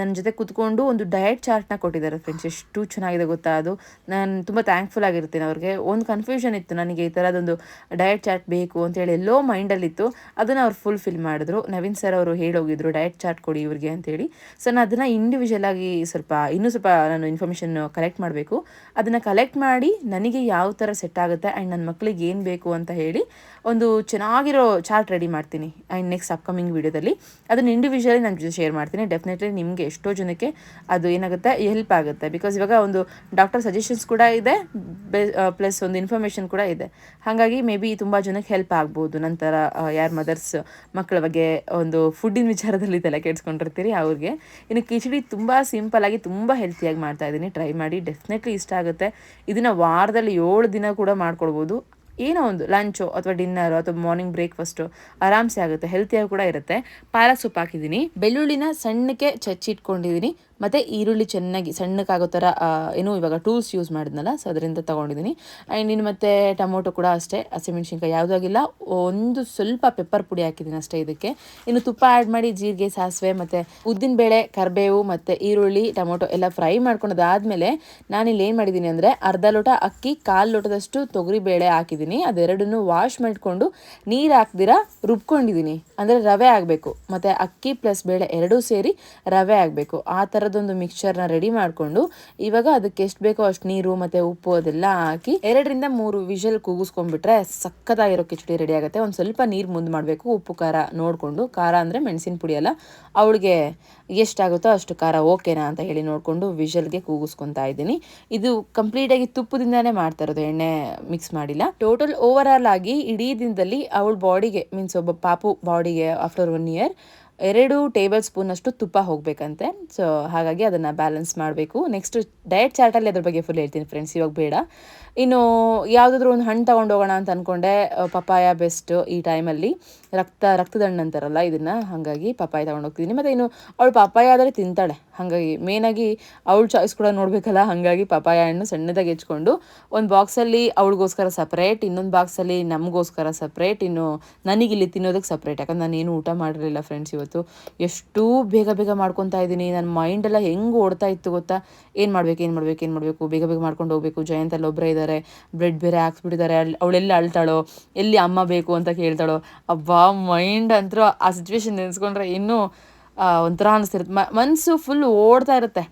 ನನ್ನ ಜೊತೆ ಕುತ್ಕೊಂಡು ಒಂದು ಡಯಟ್ ಚಾರ್ಟ್ನ ಕೊಟ್ಟಿದ್ದಾರೆ ಫ್ರೆಂಡ್ಸ್ ಎಷ್ಟು ಚೆನ್ನಾಗಿದೆ ಗೊತ್ತಾ ಅದು? ನಾನು ತುಂಬ ಥ್ಯಾಂಕ್ಫುಲ್ ಆಗಿರ್ತೀನಿ ಅವ್ರಿಗೆ. ಒಂದು ಕನ್ಫ್ಯೂಷನ್ ಇತ್ತು ನನಗೆ ಈ ಥರದೊಂದು ಡಯಟ್ ಚಾರ್ಟ್ ಬೇಕು ಅಂತೇಳಿ ಎಲ್ಲೋ ಮೈಂಡಲ್ಲಿತ್ತು. ಅದನ್ನು ಅವ್ರು ಫುಲ್ಫಿಲ್ ಮಾಡಿದ್ರು. ನವೀನ್ ಸರ್ ಅವರು ಹೇಳೋಗಿದ್ರು ಡಯಟ್ ಚಾರ್ಟ್ ಕೊಡಿ ಇವ್ರಿಗೆ ಅಂತೇಳಿ ಸೊ ನಾನು ಅದನ್ನು ಇಂಡಿವಿಜುವಲ್ ಆಗಿ ಸ್ವಲ್ಪ, ಇನ್ನೂ ಸ್ವಲ್ಪ ನಾನು ಇನ್ಫಾರ್ಮೇಷನ್ ಕಲೆಕ್ಟ್ ಮಾಡಬೇಕು. ಅದನ್ನು ಕಲೆಕ್ಟ್ ಮಾಡಿ ನನಗೆ ಯಾವ ಥರ ಸೆಟ್ ಆಗುತ್ತೆ ಆ್ಯಂಡ್ ನನ್ನ ಮಕ್ಕಳಿಗೆ ಏನು ಬೇಕು ಅಂತ ಹೇಳಿ ಒಂದು ಚೆನ್ನಾಗಿರೋ ಚಾರ್ಟ್ ರೆಡಿ ಮಾಡ್ತೀನಿ. ಆ್ಯಂಡ್ ನೆಕ್ಸ್ಟ್ ಅಪ್ಕಮಿಂಗ್ ವೀಡಿಯೋದಲ್ಲಿ ಅದನ್ನು ಇಂಡಿವಿಜುವಲಿ ನನ್ನ ಜೊತೆ ಶೇರ್ ಮಾಡ್ತೀನಿ. ಡೆಫಿನೆಟ್ಲಿ ನಿಮಗೆ ಎಷ್ಟೋ ಜನಕ್ಕೆ ಅದು ಏನಾಗುತ್ತೆ ಹೆಲ್ಪ್ ಆಗುತ್ತೆ. ಬಿಕಾಸ್ ಇವಾಗ ಒಂದು ಡಾಕ್ಟರ್ ಸಜೆಷನ್ಸ್ ಕೂಡ ಇದೆ ಪ್ಲಸ್ ಒಂದು ಇನ್ಫಾರ್ಮೇಷನ್ ಕೂಡ ಇದೆ. ಹಾಗಾಗಿ ಮೇ ಬಿ ತುಂಬ ಜನಕ್ಕೆ ಹೆಲ್ಪ್ ಆಗ್ಬೋದು. ನಂತರ ಯಾರು ಮದರ್ಸ್ ಮಕ್ಕಳ ಬಗ್ಗೆ ಒಂದು ಫುಡ್ಡಿನ ವಿಚಾರದಲ್ಲಿ ತಲೆ ಕೆಡ್ಸ್ಕೊಂಡಿರ್ತೀರಿ ಅವ್ರಿಗೆ. ಇನ್ನು ಕಿಚಡಿ ತುಂಬ ಸಿಂಪಲ್ ಆಗಿ ತುಂಬ ಹೆಲ್ತಿಯಾಗಿ ಮಾಡ್ತಾ ಇದ್ದೀನಿ. ಟ್ರೈ ಮಾಡಿ ಡೆಫಿನೆಟ್ಲಿ ಇಷ್ಟ ಆಗುತ್ತೆ. ಇದನ್ನು ವಾರದಲ್ಲಿ ಏಳು ದಿನ ಕೂಡ ಮಾಡ್ಕೊಳ್ಬೋದು ಏನೋ ಒಂದು ಲಂಚು ಅಥವಾ ಡಿನ್ನರು ಅಥವಾ ಮಾರ್ನಿಂಗ್ ಬ್ರೇಕ್ಫಾಸ್ಟು ಆರಾಮ್ಸೆ ಆಗುತ್ತೆ. ಹೆಲ್ತಿಯಾಗಿ ಕೂಡ ಇರುತ್ತೆ. ಪಾಲಕ್ ಸೊಪ್ಪು ಹಾಕಿದ್ದೀನಿ. ಬೆಳ್ಳುಳ್ಳಿನ ಸಣ್ಣಕ್ಕೆ ಚಚ್ಚಿಟ್ಕೊಂಡಿದ್ದೀನಿ. ಮತ್ತು ಈರುಳ್ಳಿ ಚೆನ್ನಾಗಿ ಸಣ್ಣಕ್ಕಾಗೋ ಥರ ಏನು ಇವಾಗ ಟೂಲ್ಸ್ ಯೂಸ್ ಮಾಡಿದ್ನಲ್ಲ ಸೊ ಅದರಿಂದ ತೊಗೊಂಡಿದ್ದೀನಿ. ಆ್ಯಂಡ್ ಇನ್ನು ಮತ್ತು ಟೊಮೊಟೊ ಕೂಡ ಅಷ್ಟೇ ಹಸಿಮೆಣ್ಸಿನ್ಕಾಯಿ ಯಾವುದಾಗಿಲ್ಲ ಒಂದು ಸ್ವಲ್ಪ ಪೆಪ್ಪರ್ ಪುಡಿ ಹಾಕಿದ್ದೀನಿ ಅಷ್ಟೇ ಇದಕ್ಕೆ. ಇನ್ನು ತುಪ್ಪ ಆ್ಯಡ್ ಮಾಡಿ ಜೀರಿಗೆ, ಸಾಸಿವೆ, ಮತ್ತು ಉದ್ದಿನಬೇಳೆ ಕರಿಬೇವು, ಮತ್ತು ಈರುಳ್ಳಿ, ಟೊಮೊಟೊ ಎಲ್ಲ ಫ್ರೈ ಮಾಡ್ಕೊಂಡಾದ್ಮೇಲೆ ನಾನಿಲ್ಲಿ ಏನು ಮಾಡಿದ್ದೀನಿ ಅಂದರೆ ಅರ್ಧ ಲೋಟ ಅಕ್ಕಿ, ಕಾಲು ಲೋಟದಷ್ಟು ತೊಗರಿಬೇಳೆ ಹಾಕಿದ್ದೀನಿ. ಅದೆರಡನ್ನೂ ವಾಶ್ ಮಾಡಿಕೊಂಡು ನೀರು ಹಾಕ್ದಿರ ರುಬ್ಕೊಂಡಿದ್ದೀನಿ. ಅಂದರೆ ರವೆ ಆಗಬೇಕು ಮತ್ತು ಅಕ್ಕಿ ಪ್ಲಸ್ ಬೇಳೆ ಎರಡೂ ಸೇರಿ ರವೆ ಆಗಬೇಕು ಆ ಥರದೊಂದು ಮಿಕ್ಸ್ಚರ್ನ ರೆಡಿ ಮಾಡಿಕೊಂಡು ಇವಾಗ ಅದಕ್ಕೆ ಎಷ್ಟು ಬೇಕೋ ಅಷ್ಟು ನೀರು ಮತ್ತು ಉಪ್ಪು ಅದೆಲ್ಲ ಹಾಕಿ ಎರಡರಿಂದ ಮೂರು ವಿಷಲ್ ಕೂಗಿಸ್ಕೊಂಡ್ಬಿಟ್ರೆ ಸಕ್ಕತ್ತಾಗಿರೋ ಕಿಚಡಿ ರೆಡಿ ಆಗುತ್ತೆ. ಒಂದು ಸ್ವಲ್ಪ ನೀರು ಮುಂದೆ ಮಾಡಬೇಕು. ಉಪ್ಪು, ಖಾರ ನೋಡಿಕೊಂಡು, ಖಾರ ಅಂದರೆ ಮೆಣಸಿನ ಪುಡಿ ಅಲ್ಲ, ಅವಳಿಗೆ ಎಷ್ಟಾಗುತ್ತೋ ಅಷ್ಟು ಖಾರ ಓಕೆನಾ ಅಂತ ಹೇಳಿ ನೋಡಿಕೊಂಡು ವಿಷಲ್ಗೆ ಕೂಗಿಸ್ಕೊತಾ ಇದ್ದೀನಿ. ಇದು ಕಂಪ್ಲೀಟಾಗಿ ತುಪ್ಪದಿಂದಾನೇ ಮಾಡ್ತಾ ಇರೋದು, ಎಣ್ಣೆ ಮಿಕ್ಸ್ ಮಾಡಿಲ್ಲ. ಟೋಟಲ್ ಓವರ್ ಆಲ್ ಆಗಿ ಇಡೀ ದಿನದಲ್ಲಿ ಅವಳ ಬಾಡಿಗೆ ಮೀನ್ಸ್ ಒಬ್ಬ ಪಾಪು ಬಾಡಿಗೆ ಆಫ್ಟರ್ ಒನ್ ಇಯರ್ ಎರಡು ಟೇಬಲ್ ಸ್ಪೂನಷ್ಟು ತುಪ್ಪ ಹೋಗಬೇಕಂತೆ. ಸೊ ಹಾಗಾಗಿ ಅದನ್ನು ಬ್ಯಾಲೆನ್ಸ್ ಮಾಡಬೇಕು. ನೆಕ್ಸ್ಟ್ ಡಯಟ್ ಚಾರ್ಟಲ್ಲಿ ಅದ್ರ ಬಗ್ಗೆ ಫುಲ್ ಹೇಳ್ತೀನಿ ಫ್ರೆಂಡ್ಸ್ ಇವಾಗ ಬೇಡ. ಇನ್ನು, ಯಾವುದಾದ್ರೂ ಒಂದು ಹಣ್ಣು ತೊಗೊಂಡು ಹೋಗೋಣ ಅಂತ ಅಂದ್ಕೊಂಡೆ ಪಪ್ಪಾಯ ಬೆಸ್ಟು ಈ ಟೈಮಲ್ಲಿ ರಕ್ತ ರಕ್ತದ ಹಣ್ಣು ಅಂತಾರಲ್ಲ, ಇದನ್ನು ಹಾಗಾಗಿ ಪಪ್ಪಾಯ ತೊಗೊಂಡೋಗ್ತಿದ್ದೀನಿ ಮತ್ತು ಇನ್ನು ಅವಳು ಪಪ್ಪಾಯ ಆದರೆ ತಿಂತಾಳೆ. ಹಾಗಾಗಿ ಮೇನಾಗಿ ಅವಳ ಚಾಯ್ಸ್ ಕೂಡ ನೋಡಬೇಕಲ್ಲ, ಹಾಗಾಗಿ ಪಪ್ಪಾಯ ಹಣ್ಣು ಸಣ್ಣದಾಗಿ ಹೆಚ್ಕೊಂಡು ಒಂದು ಬಾಕ್ಸಲ್ಲಿ ಅವಳಿಗೋಸ್ಕರ ಸಪ್ರೇಟ್ ಇನ್ನೊಂದು ಬಾಕ್ಸಲ್ಲಿ ನಮಗೋಸ್ಕರ ಸಪ್ರೇಟ್ ಇನ್ನು ನನಗಿಲ್ಲಿ ತಿನ್ನೋದಕ್ಕೆ ಸಪ್ರೇಟ್ ಯಾಕಂದ್ರೆ ನಾನು ಏನು ಊಟ ಮಾಡಿರಲಿಲ್ಲ ಫ್ರೆಂಡ್ಸ್ ಇವತ್ತು. ಎಷ್ಟು ಬೇಗ ಬೇಗ ಮಾಡ್ಕೊತಾ ಇದ್ದೀನಿ. ನನ್ನ ಮೈಂಡೆಲ್ಲ ಹೆಂಗೆ ಓಡ್ತಾ ಇತ್ತು ಗೊತ್ತಾ? ಏನು ಮಾಡ್ಬೇಕು ಏನು ಮಾಡ್ಬೇಕು, ಏನು ಮಾಡಬೇಕು? ಬೇಗ ಬೇಗ ಮಾಡ್ಕೊಂಡು ಹೋಗ್ಬೇಕು. ಜಯಂತ್ ಅಲ್ಲಿ ಒಬ್ಬರೇ ಇದ್ದಾರೆ ಬ್ರೆಡ್ ಬೇರೆ ಹಾಕ್ಸ್ಬಿಟ್ಟಿದ್ದಾರೆ ಅಲ್ಲಿ ಅವಳೆಲ್ಲ ಅಳ್ತಾಳೋ? ಎಲ್ಲಿ ಅಮ್ಮ ಬೇಕು ಅಂತ ಕೇಳ್ತಾಳೋ? ಅಬ್ಬಾ ಮೈಂಡ್ ಅಂತೂ ಆ ಸಿಚುವೇಶನ್ ನೆನೆಸ್ಕೊಂಡ್ರೆ ಇನ್ನೂ ಒಂಥರ ಅನಿಸ್ತಿರುತ್ತೆ. ಮನಸ್ಸು ಫುಲ್ ಓಡ್ತಾ ಇರುತ್ತೆ.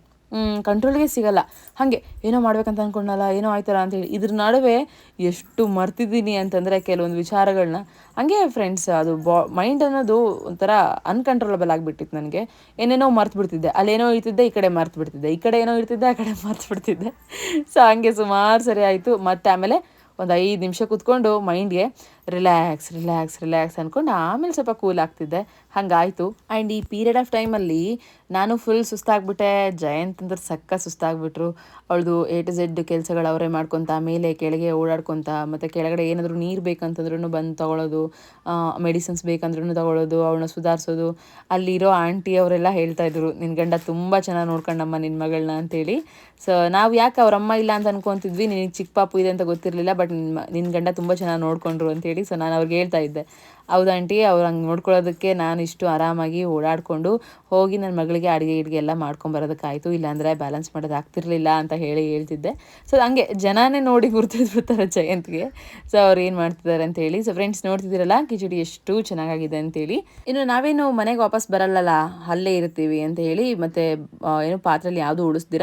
ಕಂಟ್ರೋಲ್ಗೆ ಸಿಗಲ್ಲ. ಹಾಗೆ, ಏನೋ ಮಾಡ್ಬೇಕಂತ ಅಂದ್ಕೊಂಡಲ್ಲ ಏನೋ ಆಯ್ತಲ್ಲ ಅಂತೇಳಿ ಇದ್ರ ನಡುವೆ ಎಷ್ಟು ಮರ್ತಿದ್ದೀನಿ ಅಂತಂದರೆ ಕೆಲವೊಂದು ವಿಚಾರಗಳನ್ನ ಹಂಗೆ ಫ್ರೆಂಡ್ಸ್ ಅದು ಬಾ ಮೈಂಡ್ ಅನ್ನೋದು ಒಂಥರ ಅನ್ಕಂಟ್ರೋಲಬಲ್ ಆಗಿಬಿಟ್ಟಿತ್ತು ನನಗೆ. ಏನೇನೋ ಮರ್ತು ಬಿಡ್ತಿದ್ದೆ ಅಲ್ಲೇನೋ ಇರ್ತಿದ್ದೆ, ಈ ಕಡೆ ಮರ್ತು ಬಿಡ್ತಿದ್ದೆ ಈ ಕಡೆ ಏನೋ ಇರ್ತಿದ್ದೆ, ಆ ಕಡೆ ಮರ್ತು ಬಿಡ್ತಿದ್ದೆ ಸೊ ಹಂಗೆ ಸುಮಾರು ಸರಿ ಆಯಿತು. ಮತ್ತು ಆಮೇಲೆ ಒಂದು ಐದು ನಿಮಿಷ ಕೂತ್ಕೊಂಡು ಮೈಂಡ್ಗೆ ರಿಲ್ಯಾಕ್ಸ್ ರಿಲ್ಯಾಕ್ಸ್ ರಿಲ್ಯಾಕ್ಸ್ ಅಂದ್ಕೊಂಡು ಆಮೇಲೆ ಸ್ವಲ್ಪ ಕೂಲ್ ಆಗ್ತಿದ್ದೆ. ಹಾಗಾಯಿತು. ಆ್ಯಂಡ್ ಈ ಪೀರಿಯಡ್ ಆಫ್ ಟೈಮಲ್ಲಿ ನಾನು ಫುಲ್ ಸುಸ್ತಾಗ್ಬಿಟ್ಟೆ. ಜಯಂತ್ ಅಂದ್ರೆ ಸಕ್ಕ ಸುಸ್ತಾಗ್ಬಿಟ್ರು. ಅವಳದು ಎ ಟು ಝೆಡ್ ಕೆಲಸಗಳು ಅವರೇ ಮಾಡ್ಕೊತ, ಮೇಲೆ ಕೆಳಗೆ ಓಡಾಡ್ಕೊತ, ಮತ್ತು ಕೆಳಗಡೆ ಏನಾದರೂ ನೀರು ಬೇಕಂತಂದ್ರೂ ಬಂದು ತೊಗೊಳೋದು ಮೆಡಿಸಿನ್ಸ್ ಬೇಕಂದ್ರೂ ತೊಗೊಳೋದು ಅವಳನ್ನ ಸುಧಾರಿಸೋದು. ಅಲ್ಲಿರೋ ಆಂಟಿ ಅವರೆಲ್ಲ ಹೇಳ್ತಾ ಇದ್ರು ನಿನ್ನ ಗಂಡ ತುಂಬ ಚೆನ್ನಾಗಿ ನೋಡ್ಕೊಂಡಮ್ಮ ನಿನ್ನ ಮಗಳನ್ನ ಅಂತೇಳಿ. ಸೊ ನಾವು ಯಾಕೆ ಅವರಮ್ಮ ಇಲ್ಲ ಅಂತ ಅನ್ಕೊತಿದ್ವಿ. ನಿನಗೆ ಚಿಕ್ಕ ಪಾಪು ಇದೆ ಅಂತ ಗೊತ್ತಿರಲಿಲ್ಲ ಬಟ್ ನಿನ್ನ ನಿನ್ನ ಗಂಡ ತುಂಬ ಚೆನ್ನಾಗಿ ನೋಡ್ಕೊಂಡ್ರು ಅಂತೇಳಿ. ಸೊ ನಾನು ಅವ್ರಿಗೆ ಹೇಳ್ತಾ ಇದ್ದೆ. ಹೌದು ಆಂಟಿ ಅವ್ರು ಹಂಗೆ ನೋಡ್ಕೊಳ್ಳೋದಕ್ಕೆ ನಾನು ಇಷ್ಟು ಆರಾಮಾಗಿ ಓಡಾಡಿಕೊಂಡು ಹೋಗಿ ನನ್ನ ಮಗಳಿಗೆ ಅಡುಗೆ ಗಿಡಿಗೆ ಎಲ್ಲ ಮಾಡ್ಕೊಂಬರೋದಕ್ಕಾಯಿತು ಇಲ್ಲಾಂದರೆ ಬ್ಯಾಲೆನ್ಸ್ ಮಾಡೋದು ಆಗ್ತಿರ್ಲಿಲ್ಲ ಅಂತ ಹೇಳಿ ಹೇಳ್ತಿದ್ದೆ. ಸೊ ಹಂಗೆ ಜನನೇ ನೋಡಿ ಗುರ್ತಿಸ್ಬಿಡ್ತಾರೆ ಜಯಂತ್ಗೆ. ಸೊ ಅವ್ರು ಏನು ಮಾಡ್ತಿದ್ದಾರೆ ಅಂತ ಹೇಳಿ ಸೊ ಫ್ರೆಂಡ್ಸ್ ನೋಡ್ತಿದ್ದೀರಲ್ಲ, ಕಿಚಡಿ ಎಷ್ಟು ಚೆನ್ನಾಗಾಗಿದೆ ಅಂತೇಳಿ ಇನ್ನು ನಾವೇನು ಮನೆಗೆ ವಾಪಸ್ ಬರಲ್ಲಲ್ಲ, ಅಲ್ಲೇ ಇರ್ತೀವಿ ಅಂತ ಹೇಳಿ, ಮತ್ತೆ ಏನು ಪಾತ್ರೆಯಲ್ಲಿ ಯಾವುದು ಉಳಿಸ್ದಿರ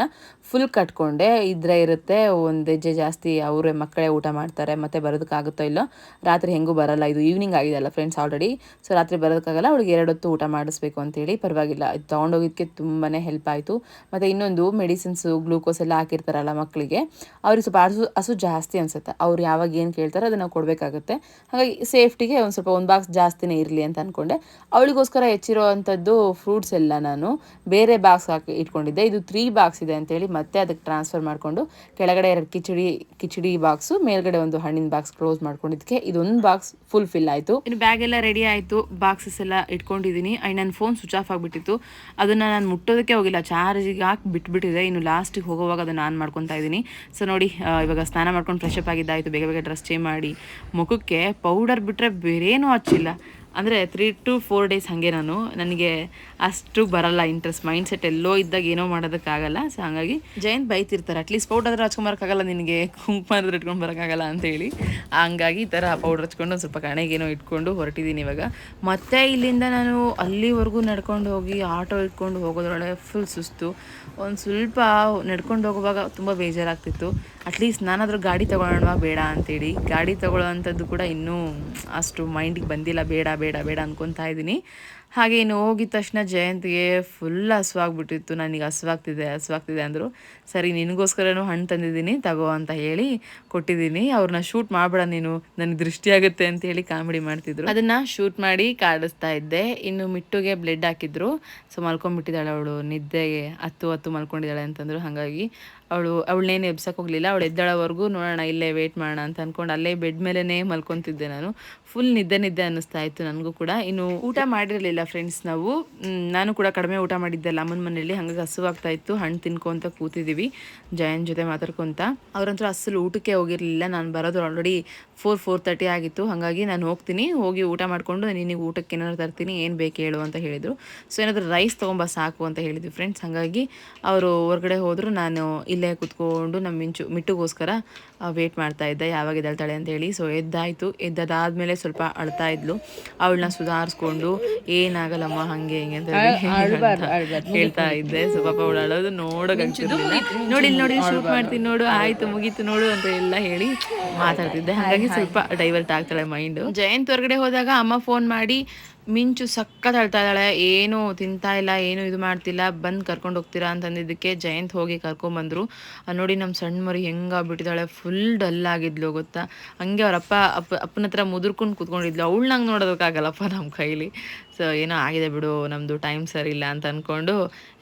ಫುಲ್ ಕಟ್ಕೊಂಡೆ. ಇದ್ರೆ ಇರುತ್ತೆ, ಒಂದು ಹೆಜ್ಜೆ ಜಾಸ್ತಿ ಅವರೇ ಮಕ್ಕಳೇ ಊಟ ಮಾಡ್ತಾರೆ, ಮತ್ತೆ ಬರೋದಕ್ಕಾಗುತ್ತೋ ಇಲ್ಲೋ, ರಾತ್ರಿ ಹೆಂಗೂ ಬರಲ್ಲ, ಇದು ಈವ್ನಿಂಗ್ ಆಗಿದೆ ಅಲ್ಲ ಫ್ರೆಂಡ್ಸ್ ಆಲ್ರೆಡಿ ಸೊ ರಾತ್ರಿ ಬರೋದಕ್ಕಾಗಲ್ಲ, ಅವಳಿಗೆ ಎರಡು ಹೊತ್ತು ಊಟ ಮಾಡಿಸ್ಬೇಕು ಅಂತೇಳಿ ಪರವಾಗಿಲ್ಲ. ಇದು ತೊಗೊಂಡೋಗಿದ್ದಕ್ಕೆ ತುಂಬಾ ಹೆಲ್ಪ್ ಆಯಿತು. ಮತ್ತು ಇನ್ನೊಂದು ಮೆಡಿಸಿನ್ಸು ಗ್ಲೂಕೋಸ್ ಎಲ್ಲ ಹಾಕಿರ್ತಾರಲ್ಲ ಮಕ್ಕಳಿಗೆ ಅವ್ರಿಗೆ ಸ್ವಲ್ಪ ಹಸು ಹಸು ಜಾಸ್ತಿ ಅನ್ಸುತ್ತೆ. ಅವ್ರು ಯಾವಾಗ ಏನು ಕೇಳ್ತಾರೋ ಅದನ್ನು ಕೊಡಬೇಕಾಗುತ್ತೆ. ಹಾಗಾಗಿ ಸೇಫ್ಟಿಗೆ ಒಂದು ಸ್ವಲ್ಪ ಒಂದು ಬಾಕ್ಸ್ ಜಾಸ್ತಿನೇ ಇರಲಿ ಅಂತ ಅಂದ್ಕೊಂಡೆ ಅವಳಿಗೋಸ್ಕರ ಹೆಚ್ಚಿರೋ ಅಂಥದ್ದು ಫ್ರೂಟ್ಸ್ ಎಲ್ಲ ನಾನು ಬೇರೆ ಬಾಕ್ಸ್ ಹಾಕಿ ಇಟ್ಕೊಂಡಿದ್ದೆ. ಇದು ತ್ರೀ ಬಾಕ್ಸ್ ಇದೆ ಅಂತೇಳಿ ಮತ್ತೆ ಅದಕ್ಕೆ ಟ್ರಾನ್ಸ್ಫರ್ ಮಾಡಿಕೊಂಡು ಕೆಳಗಡೆ ಎರಡು ಕಿಚಡಿ ಕಿಚಡಿ ಬಾಕ್ಸು ಮೇಲ್ಗಡೆ ಒಂದು ಹಣ್ಣಿನ ಬಾಕ್ಸ್ ಕ್ಲೋಸ್ ಮಾಡ್ಕೊಂಡಿದ್ದಕ್ಕೆ ಇದೊಂದು ಬಾಕ್ಸ್ ಫುಲ್ ಫಿಲ್ ಆಯಿತು. ಇನ್ನು ಬ್ಯಾಗ್ ಎಲ್ಲ ರೆಡಿ ಆಯಿತು. ಬಾಕ್ಸಸ್ ಎಲ್ಲ ಇಟ್ಕೊಂಡಿದ್ದೀನಿ. ಆ್ಯಂಡ್ ನನ್ನ ಫೋನ್ ಸ್ವಿಚ್ ಆಫ್ ಆಗಿಬಿಟ್ಟಿತ್ತು ಅದನ್ನು ನಾನು ಮುಟ್ಟೋದಕ್ಕೆ ಹೋಗಿಲ್ಲ. ಚಾರ್ಜಿಗೆ ಹಾಕಿ ಬಿಟ್ಬಿಟ್ಟಿದೆ. ಇನ್ನು ಲಾಸ್ಟಿಗೆ ಹೋಗುವಾಗ ಅದನ್ನು ಆನ್ ಮಾಡ್ಕೊತಾ ಇದ್ದೀನಿ. ಸೊ ನೋಡಿ ಇವಾಗ ಸ್ನಾನ ಮಾಡ್ಕೊಂಡು ಫ್ರೆಶ್ ಅಪ್ ಆಗಿದ್ದಾಯಿತು. ಬೇಗ ಬೇಗ ಡ್ರೆಸ್ ಚೇಂಜ್ ಮಾಡಿ ಮುಖಕ್ಕೆ ಪೌಡರ್ ಬಿಟ್ಟರೆ ಬೇರೇನೂ ಹಚ್ಚಿಲ್ಲ. ಅಂದರೆ ತ್ರೀ ಟು ಫೋರ್ ಡೇಸ್ ಹಾಗೆ ನಾನು, ನನಗೆ ಅಷ್ಟು ಬರಲ್ಲ ಇಂಟ್ರೆಸ್ಟ್ ಮೈಂಡ್ ಸೆಟ್ ಎಲ್ಲೋ ಇದ್ದಾಗ ಏನೋ ಮಾಡೋದಕ್ಕಾಗಲ್ಲ. ಸೊ ಹಾಗಾಗಿ ಜಯಂತ್ ಬೈತಿರ್ತಾರೆ ಅಟ್ಲೀಸ್ಟ್ ಪೌಡರ್ ಆದ್ರೆ ಹಚ್ಕೊಂಬರಕ್ಕಾಗಲ್ಲ ನಿನಗೆ ಕುಂಕುಮ ಆದರೆ ಇಟ್ಕೊಂಡು ಬರೋಕ್ಕಾಗಲ್ಲ ಅಂತೇಳಿ ಹಂಗಾಗಿ ಈ ಥರ ಪೌಡರ್ ಹಚ್ಕೊಂಡು ಸ್ವಲ್ಪ ಕಣೆಗೇನೋ ಇಟ್ಕೊಂಡು ಹೊರಟಿದ್ದೀನಿ ಇವಾಗ. ಮತ್ತೆ ಇಲ್ಲಿಂದ ನಾನು ಅಲ್ಲಿವರೆಗೂ ನಡ್ಕೊಂಡು ಹೋಗಿ ಆಟೋ ಇಟ್ಕೊಂಡು ಹೋಗೋದ್ರೊಳಗೆ ಫುಲ್ ಸುಸ್ತು. ಒಂದು ಸ್ವಲ್ಪ ನಡ್ಕೊಂಡು ಹೋಗುವಾಗ ತುಂಬ ಬೇಜಾರಾಗ್ತಿತ್ತು. ಅಟ್ಲೀಸ್ಟ್ ನಾನಾದರೂ ಗಾಡಿ ತೊಗೊಳ್ಳೋಣ ಬೇಡ ಅಂತೇಳಿ ಗಾಡಿ ತೊಗೊಳ್ಳೋ ಅಂಥದ್ದು ಕೂಡ ಇನ್ನೂ ಅಷ್ಟು ಮೈಂಡಿಗೆ ಬಂದಿಲ್ಲ. ಬೇಡ ಬೇಡ ಬೇಡ ಅನ್ಕೊತಾ ಇದ್ದೀನಿ. ಹಾಗೆ ಇನ್ನು ಹೋಗಿದ ತಕ್ಷಣ ಜಯಂತಿಗೆ ಫುಲ್ ಹಸುವಾಗ್ಬಿಟ್ಟಿತ್ತು. ನನಗೆ ಹಸುವಾಗ್ತಿದೆ ಹಸುವಾಗ್ತಿದೆ ಅಂದರು, ಸರಿ, ನಿನಗೋಸ್ಕರನೂ ಹಣ್ಣು ತಂದಿದ್ದೀನಿ, ತಗೋ ಅಂತ ಹೇಳಿ ಕೊಟ್ಟಿದ್ದೀನಿ. ಅವ್ರನ್ನ ಶೂಟ್ ಮಾಡಬೇಡ ನೀನು, ನನಗೆ ದೃಷ್ಟಿ ಆಗುತ್ತೆ ಅಂತ ಹೇಳಿ ಕಾಮಿಡಿ ಮಾಡ್ತಿದ್ರು. ಅದನ್ನು ಶೂಟ್ ಮಾಡಿ ಕಾಡಿಸ್ತಾ ಇದ್ದೆ. ಇನ್ನು ಮಿಟ್ಟುಗೆ ಬ್ಲಡ್ ಹಾಕಿದ್ರು. ಸೊ ಮಲ್ಕೊಂಡ್ಬಿಟ್ಟಿದ್ದಾಳೆ ಅವಳು. ನಿದ್ದೆಗೆ ಹತ್ತು ಹತ್ತು ಮಲ್ಕೊಂಡಿದ್ದಾಳೆ ಅಂತಂದ್ರು. ಹಾಗಾಗಿ ಅವಳು, ಅವಳನ್ನೇನು ಎಬ್ಸಕ್ಕೆ ಹೋಗಲಿಲ್ಲ. ಅವಳು ಎದ್ದಳವರೆಗೂ, ನೋಡೋಣ, ಇಲ್ಲೇ ವೇಟ್ ಮಾಡೋಣ ಅಂತ ಅಂದ್ಕೊಂಡು ಅಲ್ಲೇ ಬೆಡ್ ಮೇಲೇ ಮಲ್ಕೊತಿದ್ದೆ ನಾನು. ಫುಲ್ ನಿದ್ದೆ ನಿದ್ದೆ ಅನ್ನಿಸ್ತಾ ಇತ್ತು ನನಗೂ ಕೂಡ. ಇನ್ನು ಊಟ ಮಾಡಿರಲಿಲ್ಲ ಫ್ರೆಂಡ್ಸ್ ನಾವು ನಾನು ಕೂಡ ಕಡಿಮೆ ಊಟ ಮಾಡಿದ್ದೆ ಅಮ್ಮನ ಮನೆಯಲ್ಲಿ. ಹಾಗಾಗಿ ಹಸುವಾಗ್ತಾ ಇತ್ತು. ಹಣ್ಣು ತಿನ್ಕೊಂತ ಕೂತಿದ್ದೀವಿ ಜಯನ್ ಜೊತೆ ಮಾತಾಡ್ಕೊತ. ಅವರಂತೂ ಅಸಲು ಊಟಕ್ಕೆ ಹೋಗಿರಲಿಲ್ಲ. ನಾನು ಬರೋದು ಆಲ್ರೆಡಿ ಫೋರ್ ಫೋರ್ ತರ್ಟಿ ಆಗಿತ್ತು. ಹಾಗಾಗಿ ನಾನು ಹೋಗ್ತೀನಿ. ಹೋಗಿ ಊಟ ಮಾಡಿಕೊಂಡು ನಿನಗೆ ಊಟಕ್ಕೆ ಏನಾದ್ರು ತರ್ತೀನಿ. ಏನು ಬೇಕು ಹೇಳು ಅಂತ ಹೇಳಿದರು. ಸೊ ಏನಾದರೂ ರೈಸ್ ತೊಗೊಂಬ ಸಾಕು ಅಂತ ಹೇಳಿದ್ವಿ ಫ್ರೆಂಡ್ಸ್ ಹಾಗಾಗಿ ಅವರು ಹೊರಗಡೆ ಹೋದರು. ನಾನು ಇಲ್ಲೇ ಕೂತ್ಕೊಂಡು ನಮ್ಮ ಮಿಂಚು, ಮಿಟ್ಟುಗೋಸ್ಕರ ವೇಟ್ ಮಾಡ್ತಾ ಇದ್ದೆ. ಯಾವಾಗ ಎದ್ದೇಳ್ತಾಳೆ ಅಂತ ಹೇಳಿ. ಸೊ ಎದ್ದಾಯಿತು. ಎದ್ದದಾದ್ಮೇಲೆ ಸ್ವಲ್ಪ ಅಳ್ತಾ ಇದ್ಲು. ಅವಳನ್ನ ಸುಧಾರಿಸ್ಕೊಂಡು ಏನಾಗಲ್ಲಮ್ಮ ಹಂಗೆ ಹಿಂಗೆ ಅಂತ ಹೇಳಿ ಅಂತ ಹೇಳ್ತಾ ಇದ್ದೆ. ಸೊ ಪಾಪ ಅವಳು ಅಳೋದು ನೋಡಿ ಇಲ್ಲಿ ನೋಡಿ ಶೂಟ್ ಮಾಡ್ತೀನಿ ನೋಡು ಆಯ್ತು ಮುಗೀತು ನೋಡು ಅಂತ ಎಲ್ಲ ಹೇಳಿ ಮಾತಾಡ್ತಿದ್ದೆ. ಹಾಗಾಗಿ ಸ್ವಲ್ಪ ಡೈವರ್ಟ್ ಆಗ್ತಾಳೆ ಮೈಂಡ್ ಜಯಂತ್ ಹೊರಗಡೆ ಹೋದಾಗ ಅಮ್ಮ ಫೋನ್ ಮಾಡಿ ಮಿಂಚು ಸಖತ್ ಅಳ್ತಾ ಇದ್ದಾಳೆ ಏನು ತಿಂತಾ ಇಲ್ಲ ಏನು ಇದು ಮಾಡ್ತಿಲ್ಲ ಬಂದು ಕರ್ಕೊಂಡು ಹೋಗ್ತೀರಾ? ಅಂತಂದಿದ್ದಕ್ಕೆ ಜಯಂತ್ ಹೋಗಿ ಕರ್ಕೊಂಡ್ ಬಂದ್ರು. ನೋಡಿ ನಮ್ಮ ಸಣ್ಣ ಮರಿ ಹೆಂಗಾಗ್ಬಿಟ್ಟಿದ್ದಾಳೆ ಫುಲ್ ಡಲ್ ಆಗಿದ್ಲು ಗೊತ್ತಾ. ಹಂಗೆ ಅವ್ರ ಅಪ್ಪ ಅಪ್ಪನ ಹತ್ರ ಮುದುರ್ಕೊಂಡು ಕೂತ್ಕೊಂಡಿದ್ಲು. ಅವಳು ನಂಗೆ ನೋಡೋದಕ್ಕಾಗಲ್ಲಪ್ಪ ನಮ್ಮ ಕೈಲಿ. ಸೊ ಏನೋ ಆಗಿದೆ ಬಿಡು ನಮ್ಮದು ಟೈಮ್ ಸರಿ ಇಲ್ಲ ಅಂತ ಅಂದ್ಕೊಂಡು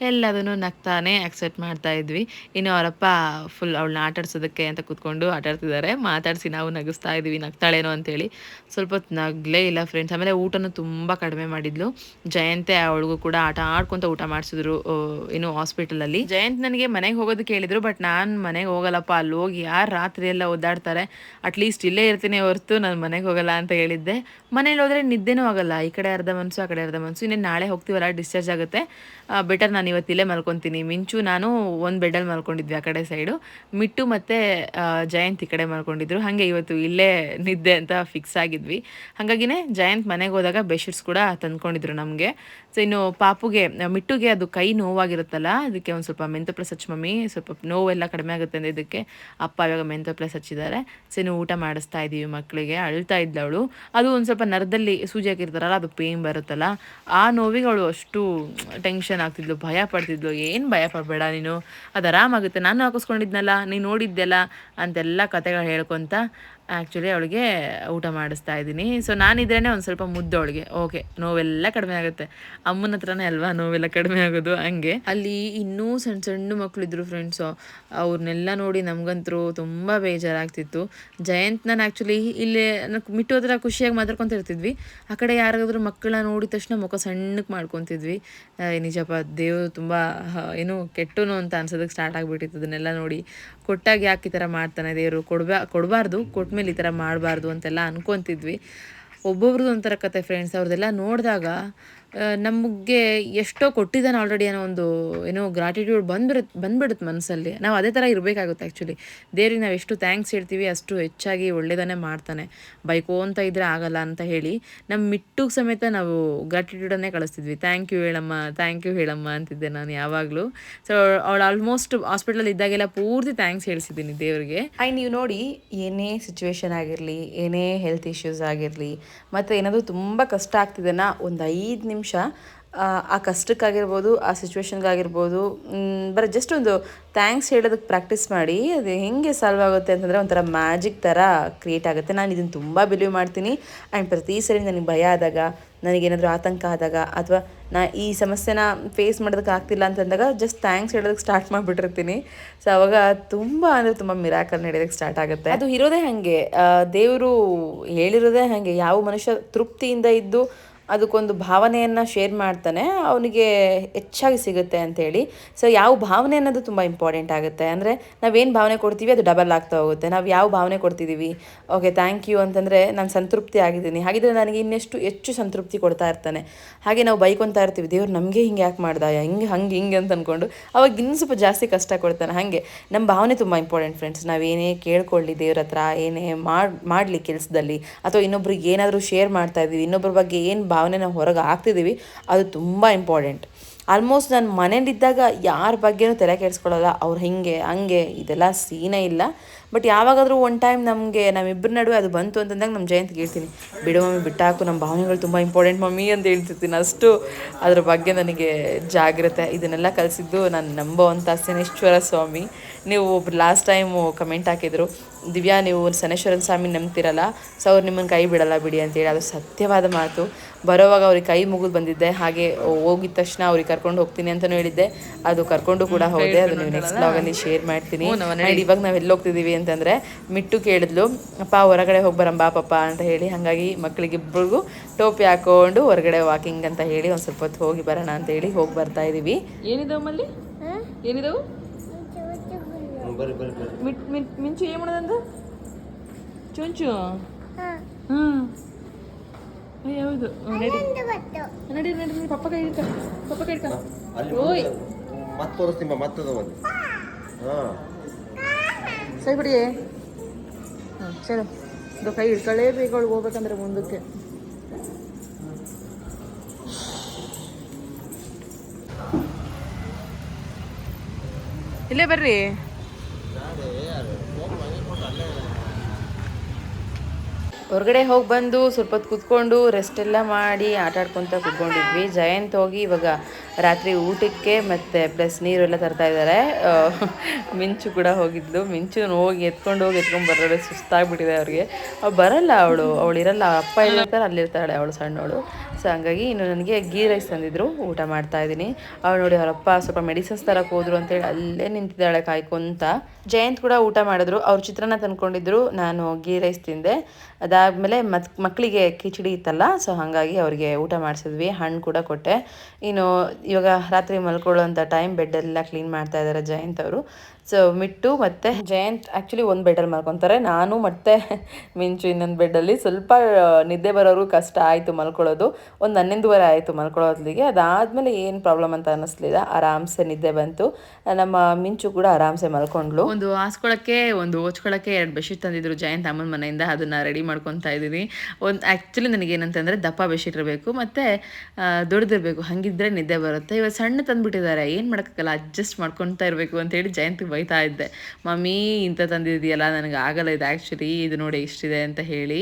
ಎಲ್ಲದನ್ನು ನಗ್ತಾನೆ ಅಕ್ಸೆಪ್ಟ್ ಮಾಡ್ತಾ ಇದ್ವಿ. ಇನ್ನು ಅವರಪ್ಪ ಫುಲ್ ಅವಳನ್ನ ಆಟಾಡ್ಸೋದಕ್ಕೆ ಅಂತ ಕೂತ್ಕೊಂಡು ಆಟಾಡ್ತಿದ್ದಾರೆ ಮಾತಾಡಿಸಿ ನಾವು ನಗಿಸ್ತಾ ಇದ್ವಿ, ನಗ್ತಾಳೇನೋ ಅಂತೇಳಿ. ಸ್ವಲ್ಪ ಹೊತ್ತು ನಗಲೇ ಇಲ್ಲ ಫ್ರೆಂಡ್ಸ್ ಆಮೇಲೆ ಊಟನೂ ತುಂಬ ಕಡಿಮೆ ಮಾಡಿದ್ಲು. ಜಯಂತೆ ಅವಳಿಗೂ ಕೂಡ ಆಟ ಆಡ್ಕೊತ ಊಟ ಮಾಡಿಸಿದ್ರು ಏನು ಹಾಸ್ಪಿಟಲಲ್ಲಿ ಜಯಂತ್ ನನಗೆ ಮನೆಗೆ ಹೋಗೋದಕ್ಕೆ ಹೇಳಿದ್ರು ಬಟ್ ನಾನು ಮನೆಗೆ ಹೋಗಲ್ಲಪ್ಪ. ಅಲ್ಲಿ ಹೋಗಿ ಯಾರು ರಾತ್ರಿ ಎಲ್ಲ ಓದಾಡ್ತಾರೆ ಅಟ್ಲೀಸ್ಟ್ ಇಲ್ಲೇ ಇರ್ತೀನಿ ಹೊರತು, ನಾನು ಮನೆಗೆ ಹೋಗಲ್ಲ ಅಂತ ಹೇಳಿದ್ದೆ. ಮನೇಲಿ ಹೋದರೆ ನಿದ್ದೆನೂ ಆಗಲ್ಲ. ಈ ಕಡೆ ಅರ್ಧ ಮನಸ್ಸು ಆ ಕಡೆ ಅರ್ಧ ಮನಸ್ಸು ಇನ್ನೇನು ನಾಳೆ ಹೋಗ್ತೀವಲ್ಲ ಡಿಸ್ಚಾರ್ಜ್ ಆಗುತ್ತೆ. ಬೆಟರ್ ನಾನು ಇವತ್ತು ಇಲ್ಲೇ ಮಲ್ಕೊತೀನಿ. ಮಿಂಚು ನಾನು ಒಂದು ಬೆಡ್ಡಲ್ಲಿ ಮಲ್ಕೊಂಡಿದ್ವಿ ಆ ಕಡೆ ಸೈಡು ಮಿಟ್ಟು ಮತ್ತು ಜಯಂತ್ ಈ ಕಡೆ ಮಲ್ಕೊಂಡಿದ್ರು. ಹಾಗೆ ಇವತ್ತು ಇಲ್ಲೇ ನಿದ್ದೆ ಅಂತ ಫಿಕ್ಸ್ ಆಗಿದ್ವಿ. ಹಾಗಾಗಿನೇ ಜಯಂತ್ ಮನೆಗೆ ಹೋದಾಗ ಬೆಡ್ಶೀಟ್ಸ್ ಕೂಡ ತಂದ್ಕೊಂಡಿದ್ರು ನಮಗೆ. ಸೊ ಇನ್ನು ಪಾಪುಗೆ, ಮಿಟ್ಟುಗೆ ಅದು ಕೈ ನೋವಾಗಿರುತ್ತಲ್ಲ, ಅದಕ್ಕೆ ಒಂದು ಸ್ವಲ್ಪ ಮೆಂತ ಪ್ಲಸ್ ಹಚ್ಚಿ ಮಮ್ಮಿ, ಸ್ವಲ್ಪ ನೋವೆಲ್ಲ ಕಡಿಮೆ ಆಗುತ್ತೆ ಅಂದರೆ ಇದಕ್ಕೆ ಅಪ್ಪ ಇವಾಗ ಮೆಂತ ಪ್ಲಸ್ ಹಚ್ಚಿದ್ದಾರೆ ಸೊ ಇನ್ನು ಊಟ ಮಾಡಿಸ್ತಾ ಇದ್ದೀವಿ ಮಕ್ಕಳಿಗೆ. ಅಳ್ತಾ ಇದ್ದವಳು ಅದು ಒಂದು ಸ್ವಲ್ಪ ನರದಲ್ಲಿ ಸೂಜಿ ಹಾಕಿರ್ತಾರಲ್ಲ, ಅದು ಪೇನ್ ಬರುತ್ತಲ್ಲ ಆ ನೋವಿಗಳು ಅಷ್ಟು ಟೆನ್ಷನ್ ಆಗ್ತಿದ್ಲು, ಭಯ ಪಡ್ತಿದ್ಲು. ಏನು ಭಯ ಪಡಬೇಡ ನೀನು? ಅದು ಆರಾಮಾಗುತ್ತೆ. ನಾನು ಹಾಕಿಸ್ಕೊಂಡಿದ್ನಲ್ಲ, ನೀನು ನೋಡಿದ್ದೆಲ್ಲ ಅಂತೆಲ್ಲ ಕತೆಗಳು ಹೇಳ್ಕೊತ ಆ್ಯಕ್ಚುಲಿ ಅವಳಿಗೆ ಊಟ ಮಾಡಿಸ್ತಾ ಇದ್ದೀನಿ. ಸೊ ನಾನಿದ್ರೇ ಒಂದು ಸ್ವಲ್ಪ ಮುದ್ದು ಅವಳಿಗೆ. ಓಕೆ ನೋವೆಲ್ಲ ಕಡಿಮೆ ಆಗುತ್ತೆ. ಅಮ್ಮನ ಹತ್ರನೇ ಅಲ್ವಾ ನೋವೆಲ್ಲ ಕಡಿಮೆ ಆಗೋದು? ಹಂಗೆ. ಅಲ್ಲಿ ಇನ್ನೂ ಸಣ್ಣ ಸಣ್ಣ ಮಕ್ಕಳಿದ್ರು ಫ್ರೆಂಡ್ಸು ಅವ್ರನ್ನೆಲ್ಲ ನೋಡಿ ನಮಗಂತರೂ ತುಂಬ ಬೇಜಾರಾಗ್ತಿತ್ತು. ಜಯಂತ್ ನಾನು ಆ್ಯಕ್ಚುಲಿ ಇಲ್ಲಿ ಮಿಟ್ಟು ಹತ್ರ ಖುಷಿಯಾಗಿ ಮಾತಾಡ್ಕೊತ ಇರ್ತಿದ್ವಿ. ಆ ಕಡೆ ಯಾರಾದರೂ ಮಕ್ಕಳನ್ನ ನೋಡಿದ ತಕ್ಷಣ ಮುಖ ಸಣ್ಣಕ್ಕೆ ಮಾಡ್ಕೊತಿದ್ವಿ. ನಿಜಪ್ಪ, ದೇವರು ತುಂಬ ಏನು ಕೆಟ್ಟನು ಅಂತ ಅನ್ಸೋದಕ್ಕೆ ಸ್ಟಾರ್ಟ್ ಆಗಿಬಿಟ್ಟಿತ್ತು. ಅದನ್ನೆಲ್ಲ ನೋಡಿ ಕೊಟ್ಟಾಗ ಯಾಕೆ ಈ ಥರ ಮಾಡ್ತಾನೆ ದೇವರು? ಕೊಡ್ಬಾ ಕೊಡಬಾರ್ದು ಕೊಟ್ಮೇಲೆ ಈ ಥರ ಮಾಡಬಾರ್ದು ಅಂತೆಲ್ಲ ಅಂದ್ಕೊತಿದ್ವಿ ಒಬ್ಬೊಬ್ರದ್ದು ಒಂಥರ ಕತೆ ಫ್ರೆಂಡ್ಸ್ ಅವ್ರದ್ದೆಲ್ಲ ನೋಡಿದಾಗ ನಮಗೆ ಎಷ್ಟೋ ಕೊಟ್ಟಿದ್ದಾನೆ ಆಲ್ರೆಡಿ ಅನ್ನೋ ಒಂದು, ಏನೋ ಗ್ರಾಟಿಟ್ಯೂಡ್ ಬಂದ್ಬಿಡುತ್ತೆ ಬಂದ್ಬಿಡುತ್ತೆ ಮನಸ್ಸಲ್ಲಿ ನಾವು ಅದೇ ಥರ ಇರಬೇಕಾಗುತ್ತೆ ಆ್ಯಕ್ಚುಲಿ ದೇವ್ರಿಗೆ ನಾವು ಎಷ್ಟು ಥ್ಯಾಂಕ್ಸ್ ಹೇಳ್ತೀವಿ, ಅಷ್ಟು ಹೆಚ್ಚಾಗಿ ಒಳ್ಳೇದನ್ನೇ ಮಾಡ್ತಾನೆ. ಬೈಕೋಂತ ಇದ್ರೆ ಆಗಲ್ಲ ಅಂತ ಹೇಳಿ ನಮ್ಮ ಮಿಟ್ಟುಗೆ ಸಮೇತ ನಾವು ಗ್ರಾಟಿಟ್ಯೂಡನ್ನೇ ಕಳಿಸ್ತಿದ್ವಿ. ಥ್ಯಾಂಕ್ ಯು ಹೇಳಮ್ಮ ಥ್ಯಾಂಕ್ ಯು ಹೇಳಮ್ಮ ಅಂತಿದ್ದೆ ನಾನು ಯಾವಾಗಲೂ. ಸೊ ಅವಳು ಆಲ್ಮೋಸ್ಟ್ ಹಾಸ್ಪಿಟಲ್ ಇದ್ದಾಗೆಲ್ಲ ಪೂರ್ತಿ ಥ್ಯಾಂಕ್ಸ್ ಹೇಳ್ಸಿದ್ದೀನಿ ದೇವ್ರಿಗೆ. ಐ ನೀವು ನೋಡಿ, ಏನೇ ಸಿಚುವೇಶನ್ ಆಗಿರಲಿ, ಏನೇ ಹೆಲ್ತ್ ಇಶ್ಯೂಸ್ ಆಗಿರಲಿ, ಮತ್ತು ಏನಾದರೂ ತುಂಬ ಕಷ್ಟ ಆಗ್ತಿದೆನಾ, ಒಂದು ಐದು ನಿಮಿಷ ಆ ಕಷ್ಟಕ್ಕಾಗಿರ್ಬೋದು, ಆ ಸಿಚುವೇಶನ್ಗಾಗಿರ್ಬೋದು ಬರೀ ಜಸ್ಟ್ ಒಂದು ಥ್ಯಾಂಕ್ಸ್ ಹೇಳೋದಕ್ಕೆ ಪ್ರಾಕ್ಟೀಸ್ ಮಾಡಿ, ಅದು ಹೆಂಗೆ ಸಾಲ್ವ್ ಆಗುತ್ತೆ ಅಂತಂದರೆ ಒಂಥರ ಮ್ಯಾಜಿಕ್ ಥರ ಕ್ರಿಯೇಟ್ ಆಗುತ್ತೆ. ನಾನು ಇದನ್ನು ತುಂಬ ಬಿಲೀವ್ ಮಾಡ್ತೀನಿ. ಆ್ಯಂಡ್ ಪ್ರತಿ ಸರಿ ನನಗೆ ಭಯ ಆದಾಗ ನನಗೇನಾದರೂ ಆತಂಕ ಆದಾಗ, ಅಥವಾ ನಾ ಈ ಸಮಸ್ಯೆನ ಫೇಸ್ ಮಾಡೋದಕ್ಕೆ ಆಗ್ತಿಲ್ಲ ಅಂತಂದಾಗ ಜಸ್ಟ್ ಥ್ಯಾಂಕ್ಸ್ ಹೇಳೋದಕ್ಕೆ ಸ್ಟಾರ್ಟ್ ಮಾಡಿಬಿಟ್ಟಿರ್ತೀನಿ. ಸೊ ಅವಾಗ ತುಂಬ ಅಂದರೆ ತುಂಬ ಮಿರಾಕಲ್ ನಡೆಯೋದಕ್ಕೆ ಸ್ಟಾರ್ಟ್ ಆಗುತ್ತೆ. ಅದು ಇರೋದೇ ಹಾಗೆ. ದೇವರು ಹೇಳಿರೋದೇ ಹಾಗೆ. ಯಾವ ಮನುಷ್ಯ ತೃಪ್ತಿಯಿಂದ ಇದ್ದು ಅದಕ್ಕೊಂದು ಭಾವನೆಯನ್ನು ಶೇರ್ ಮಾಡ್ತಾನೆ, ಅವನಿಗೆ ಹೆಚ್ಚಾಗಿ ಸಿಗುತ್ತೆ ಅಂಥೇಳಿ ಸೊ ಯಾವ ಭಾವನೆ ಅನ್ನೋದು ತುಂಬ ಇಂಪಾರ್ಟೆಂಟ್ ಆಗುತ್ತೆ. ಅಂದರೆ ನಾವೇನು ಭಾವನೆ ಕೊಡ್ತೀವಿ ಅದು ಡಬಲ್ ಆಗ್ತಾ ಹೋಗುತ್ತೆ. ನಾವು ಯಾವ ಭಾವನೆ ಕೊಡ್ತಿದ್ದೀವಿ ಓಕೆ ಥ್ಯಾಂಕ್ ಯು ಅಂತಂದರೆ ನಾನು ಸಂತೃಪ್ತಿ ಆಗಿದ್ದೀನಿ. ಹಾಗಿದ್ರೆ ನನಗೆ ಇನ್ನೆಷ್ಟು ಹೆಚ್ಚು ಸಂತೃಪ್ತಿ ಕೊಡ್ತಾ ಇರ್ತಾನೆ. ಹಾಗೆ ನಾವು ಬೈಕೊತಾ ಇರ್ತೀವಿ, ದೇವ್ರು ನಮಗೆ ಹಿಂಗೆ ಯಾಕೆ ಮಾಡ್ದ ಹಿಂಗೆ, ಹಂಗೆ, ಹಿಂಗೆ ಅಂತ ಅಂದ್ಕೊಂಡು ಅವಾಗ ಇನ್ನೂ ಸ್ವಲ್ಪ ಜಾಸ್ತಿ ಕಷ್ಟ ಕೊಡ್ತಾನೆ. ಹಾಗೆ ನಮ್ಮ ಭಾವನೆ ತುಂಬ ಇಂಪಾರ್ಟೆಂಟ್ ಫ್ರೆಂಡ್ಸ್ ನಾವೇನೇ ಕೇಳ್ಕೊಳ್ಳಿ ದೇವ್ರ ಹತ್ರ, ಏನೇ ಮಾಡಿ, ಮಾಡಲಿ ಕೆಲಸದಲ್ಲಿ, ಅಥವಾ ಇನ್ನೊಬ್ರಿಗೆ ಏನಾದರೂ ಶೇರ್ ಮಾಡ್ತಾ ಇದ್ದೀವಿ ಇನ್ನೊಬ್ಬರ ಬಗ್ಗೆ ಏನು ಭಾವನೆ ನಾವು ಹೊರಗೆ ಹಾಕ್ತಿದ್ದೀವಿ, ಅದು ತುಂಬ ಇಂಪಾರ್ಟೆಂಟ್ ಆಲ್ಮೋಸ್ಟ್ ನಾನು ಮನೇಲಿದ್ದಾಗ ಯಾರ ಬಗ್ಗೆನೂ ತಲೆ ಕೆಡಿಸ್ಕೊಳ್ಳಲ್ಲ, ಅವ್ರು ಹೀಗೆ, ಹಂಗೆ, ಇದೆಲ್ಲ ಸೀನೇ ಇಲ್ಲ. ಬಟ್ ಯಾವಾಗಾದರೂ ಒನ್ ಟೈಮ್ ನಮಗೆ, ನಮ್ಮಿಬ್ಬರ ನಡುವೆ ಅದು ಬಂತು ಅಂತಂದಾಗ ನಮ್ಮ ಜಯಂತಿಗೆ ಹೇಳ್ತೀನಿ ಬಿಡು ಮಮ್ಮಿ, ಬಿಟ್ಟಾಕು ನಮ್ಮ ಭಾವನೆಗಳು ತುಂಬ ಇಂಪಾರ್ಟೆಂಟ್ ಮಮ್ಮಿ ಅಂತ ಹೇಳ್ತಿರ್ತೀನಿ. ಅಷ್ಟು ಅದ್ರ ಬಗ್ಗೆ ನನಗೆ ಜಾಗ್ರತೆ. ಇದನ್ನೆಲ್ಲ ಕಲಿಸಿದ್ದು ನಾನು ನಂಬೋವಂಥ ಸನೇಶ್ವರ ಸ್ವಾಮಿ. ನೀವು ಒಬ್ರು ಲಾಸ್ಟ್ ಟೈಮು ಕಮೆಂಟ್ ಹಾಕಿದ್ರು, ದಿವ್ಯಾ, ನೀವು ಸನೇಶ್ವರನ ಸ್ವಾಮಿ ನಂಬ್ತಿರಲ್ಲ ಸೊ ಅವ್ರು ನಿಮ್ಮನ್ನು ಕೈ ಬಿಡಲ್ಲ ಬಿಡಿ ಅಂತೇಳಿ. ಅದು ಸತ್ಯವಾದ ಮಾತು. ಬರೋವಾಗ ಅವ್ರಿಗೆ ಕೈ ಮುಗಿದು ಬಂದಿದ್ದೆ. ಹಾಗೆ ಹೋಗಿದ ತಕ್ಷಣ ಅವ್ರಿಗೆ ಕರ್ಕೊಂಡು ಹೋಗ್ತೀನಿ ಅಂತಲೂ ಹೇಳಿದ್ದೆ. ಅದು ಕರ್ಕೊಂಡು ಕೂಡ ಹೋದೆ. ಅದು ನೀವು ನೆಕ್ಸ್ಟ್ ಬ್ಲಾಗಲ್ಲಿ ಶೇರ್ ಮಾಡ್ತೀನಿ. ಇವಾಗ ನಾವು ಎಲ್ಲಿ ಹೋಗ್ತಿದೀವಿ ಅಂತಂದರೆ ಮಿಟ್ಟು ಕೇಳಿದ್ಲು ಅಪ್ಪ ಹೊರಗಡೆ ಹೋಗಿ ಬರಂಬಾ ಪಪ್ಪ ಅಂತ ಹೇಳಿ. ಹಾಗಾಗಿ ಮಕ್ಕಳಿಗಿಬ್ಬರಿಗೂ ಟೋಪಿ ಹಾಕೊಂಡು ಹೊರಗಡೆ ವಾಕಿಂಗ್ ಅಂತ ಹೇಳಿ ಒಂದು ಸ್ವಲ್ಪ ಹೊತ್ತು ಹೋಗಿ ಬರೋಣ ಅಂತ ಹೇಳಿ ಹೋಗಿ ಬರ್ತಾ ಇದ್ದೀವಿ ಏನಿದಾವ ಮಲ್ಲಿ? ಏನಿದಾವು? ಮಿಂಚು ಏನು ಮಾಡೋದಂದು ಚುಂಚು? ಹಾಂ. ಯಾವುದು? ನಡಿ ನಡಿ ನಡಿ. ಪಪ್ಪ ಕೈ ಹಿಡ್ಕ. ಪಪ್ಪ ಕೈ ಹಿಡ್ಕ. ಅಲ್ಲಿ ಓಯ್. ಮತ್ತೆ ತೋರಿಸ್ತೀನಿ ಮತ್ತದ ಒಂದು ಹಾಂ. ಸರಿ ಬಿಡಿ. ಹಾಂ ಚಲೋ ಇದು ಕೈ ಹಿಡ್ಕೊಳ್ಳೇಬೇಕು ಅವಳಿಗೆ ಹೋಗ್ಬೇಕಂದ್ರೆ ಮುಂದಕ್ಕೆ. ಇಲ್ಲೇ ಬರ್ರಿ. ಹೊರಗಡೆ ಹೋಗಿ ಬಂದು ಸ್ವಲ್ಪ ಹೊತ್ತು ಕುತ್ಕೊಂಡು ರೆಸ್ಟ್ ಎಲ್ಲ ಮಾಡಿ ಆಟ ಆಡ್ಕೊತ ಕುತ್ಕೊಂಡಿದ್ವಿ. ಜಯಂತ್ ಹೋಗಿ ಇವಾಗ ರಾತ್ರಿ ಊಟಕ್ಕೆ ಮತ್ತು ಪ್ಲಸ್ ನೀರೆಲ್ಲ ತರ್ತಾ ಇದ್ದಾರೆ ಮಿಂಚು ಕೂಡ ಹೋಗಿದ್ಲು. ಮಿಂಚು ಹೋಗಿ ಎತ್ಕೊಂಡು ಹೋಗಿ ಎತ್ಕೊಂಡು ಬರೋದು ಸುಸ್ತಾಗ್ಬಿಟ್ಟಿದೆ ಅವ್ರಿಗೆ. ಬರಲ್ಲ ಅವಳು ಅವಳು ಇರಲ್ಲ. ಅಪ್ಪ ಎಲ್ಲಿರ್ತಾರೆ ಅಲ್ಲಿರ್ತಾಳೆ ಅವಳು ಸಣ್ಣವಳು. ಸೊ ಹಂಗಾಗಿ ಇನ್ನು ನನಗೆ ಗೀ ರೈಸ್ ತಂದಿದ್ರು, ಊಟ ಮಾಡ್ತಾ ಇದ್ದೀನಿ. ಅವಳು ನೋಡಿ ಅವರಪ್ಪ ಸ್ವಲ್ಪ ಮೆಡಿಸಿನ್ಸ್ ತರಕ್ಕೆ ಹೋದ್ರು ಅಂತೇಳಿ ಅಲ್ಲೇ ನಿಂತಿದ್ದಾಳೆ ಕಾಯ್ಕೊಂತ. ಜಯಂತ್ ಕೂಡ ಊಟ ಮಾಡಿದ್ರು. ಅವ್ರ ಚಿತ್ರಾನ್ನ ತಂದ್ಕೊಂಡಿದ್ರು. ನಾನು ಗೀ ರೈಸ್ ತಿಂದೆ. ಅದಾದ್ಮೇಲೆ ಮತ್ ಮಕ್ಕಳಿಗೆ ಕಿಚಡಿ ಇತ್ತಲ್ಲ ಸೊ ಹಾಗಾಗಿ ಅವ್ರಿಗೆ ಊಟ ಮಾಡಿಸಿದ್ವಿ. ಹಣ್ಣು ಕೂಡ ಕೊಟ್ಟೆ. ಇನ್ನು ಇವಾಗ ರಾತ್ರಿ ಮಲ್ಕೊಳ್ಳೋಂಥ ಟೈಮ್ ಬೆಡ್ಡೆಲ್ಲ ಕ್ಲೀನ್ ಮಾಡ್ತಾ ಇದ್ದಾರೆ ಜಯಂತ್ ಅವರು. ಸೊ ಮಿಟ್ಟು ಮತ್ತು ಜಯಂತ್ ಆ್ಯಕ್ಚುಲಿ ಒಂದು ಬೆಡ್ಡಲ್ಲಿ ಮಲ್ಕೊತಾರೆ. ನಾನು ಮತ್ತೆ ಮಿಂಚು ಇನ್ನೊಂದು ಬೆಡ್ಡಲ್ಲಿ ಸ್ವಲ್ಪ ನಿದ್ದೆ ಬರೋರು ಕಷ್ಟ ಆಯಿತು ಮಲ್ಕೊಳ್ಳೋದು. ಒಂದು ಹನ್ನೊಂದುವರೆ ಆಯಿತು ಮಲ್ಕೊಳ್ಳೋದ್ಲಿಗೆ. ಅದಾದಮೇಲೆ ಏನು ಪ್ರಾಬ್ಲಮ್ ಅಂತ ಅನ್ನಿಸ್ಲಿಲ್ಲ. ಆರಾಮ್ಸೆ ನಿದ್ದೆ ಬಂತು. ನಮ್ಮ ಮಿಂಚು ಕೂಡ ಆರಾಮ್ಸೆ ಮಲ್ಕೊಂಡ್ಲು. ಒಂದು ಹಾಸ್ಕೊಳಕ್ಕೆ, ಒಂದು ಓಚ್ಕೊಳಕ್ಕೆ ಎರಡು ಬೆಡ್ಶೀಟ್ ತಂದಿದ್ರು ಜಯಂತ್ ಅಮ್ಮನ ಮನೆಯಿಂದ. ಅದನ್ನು ರೆಡಿ ಮಾಡ್ಕೊತಾ ಇದ್ದೀನಿ. ಒಂದು ಆ್ಯಕ್ಚುಲಿ ನನಗೇನಂತಂದರೆ ದಪ್ಪ ಬೆಡ್ಶೀಟ್ ಇರಬೇಕು. ಮತ್ತು ದೊಡ್ಡದಿರಬೇಕು. ಹಾಗಿದ್ರೆ ನಿದ್ದೆ ಬರುತ್ತೆ. ಇವತ್ತು ಸಣ್ಣ ತಂದುಬಿಟ್ಟಿದ್ದಾರೆ. ಏನು ಮಾಡೋಕ್ಕಾಗಲ್ಲ? ಅಡ್ಜಸ್ಟ್ ಮಾಡ್ಕೊತಾ ಇರಬೇಕು ಅಂತೇಳಿ ಜಯಂತಿಗೆ ಬೈತಾ ಇದ್ದೆ. ಮಮ್ಮಿ, ಇಂಥ ತಂದಿದೆಯಲ್ಲ ನನಗೆ ಆಗಲ್ಲ ಇದು ಆ್ಯಕ್ಚುಲಿ ಇದು ನೋಡಿ ಇಷ್ಟಿದೆ ಅಂತ ಹೇಳಿ.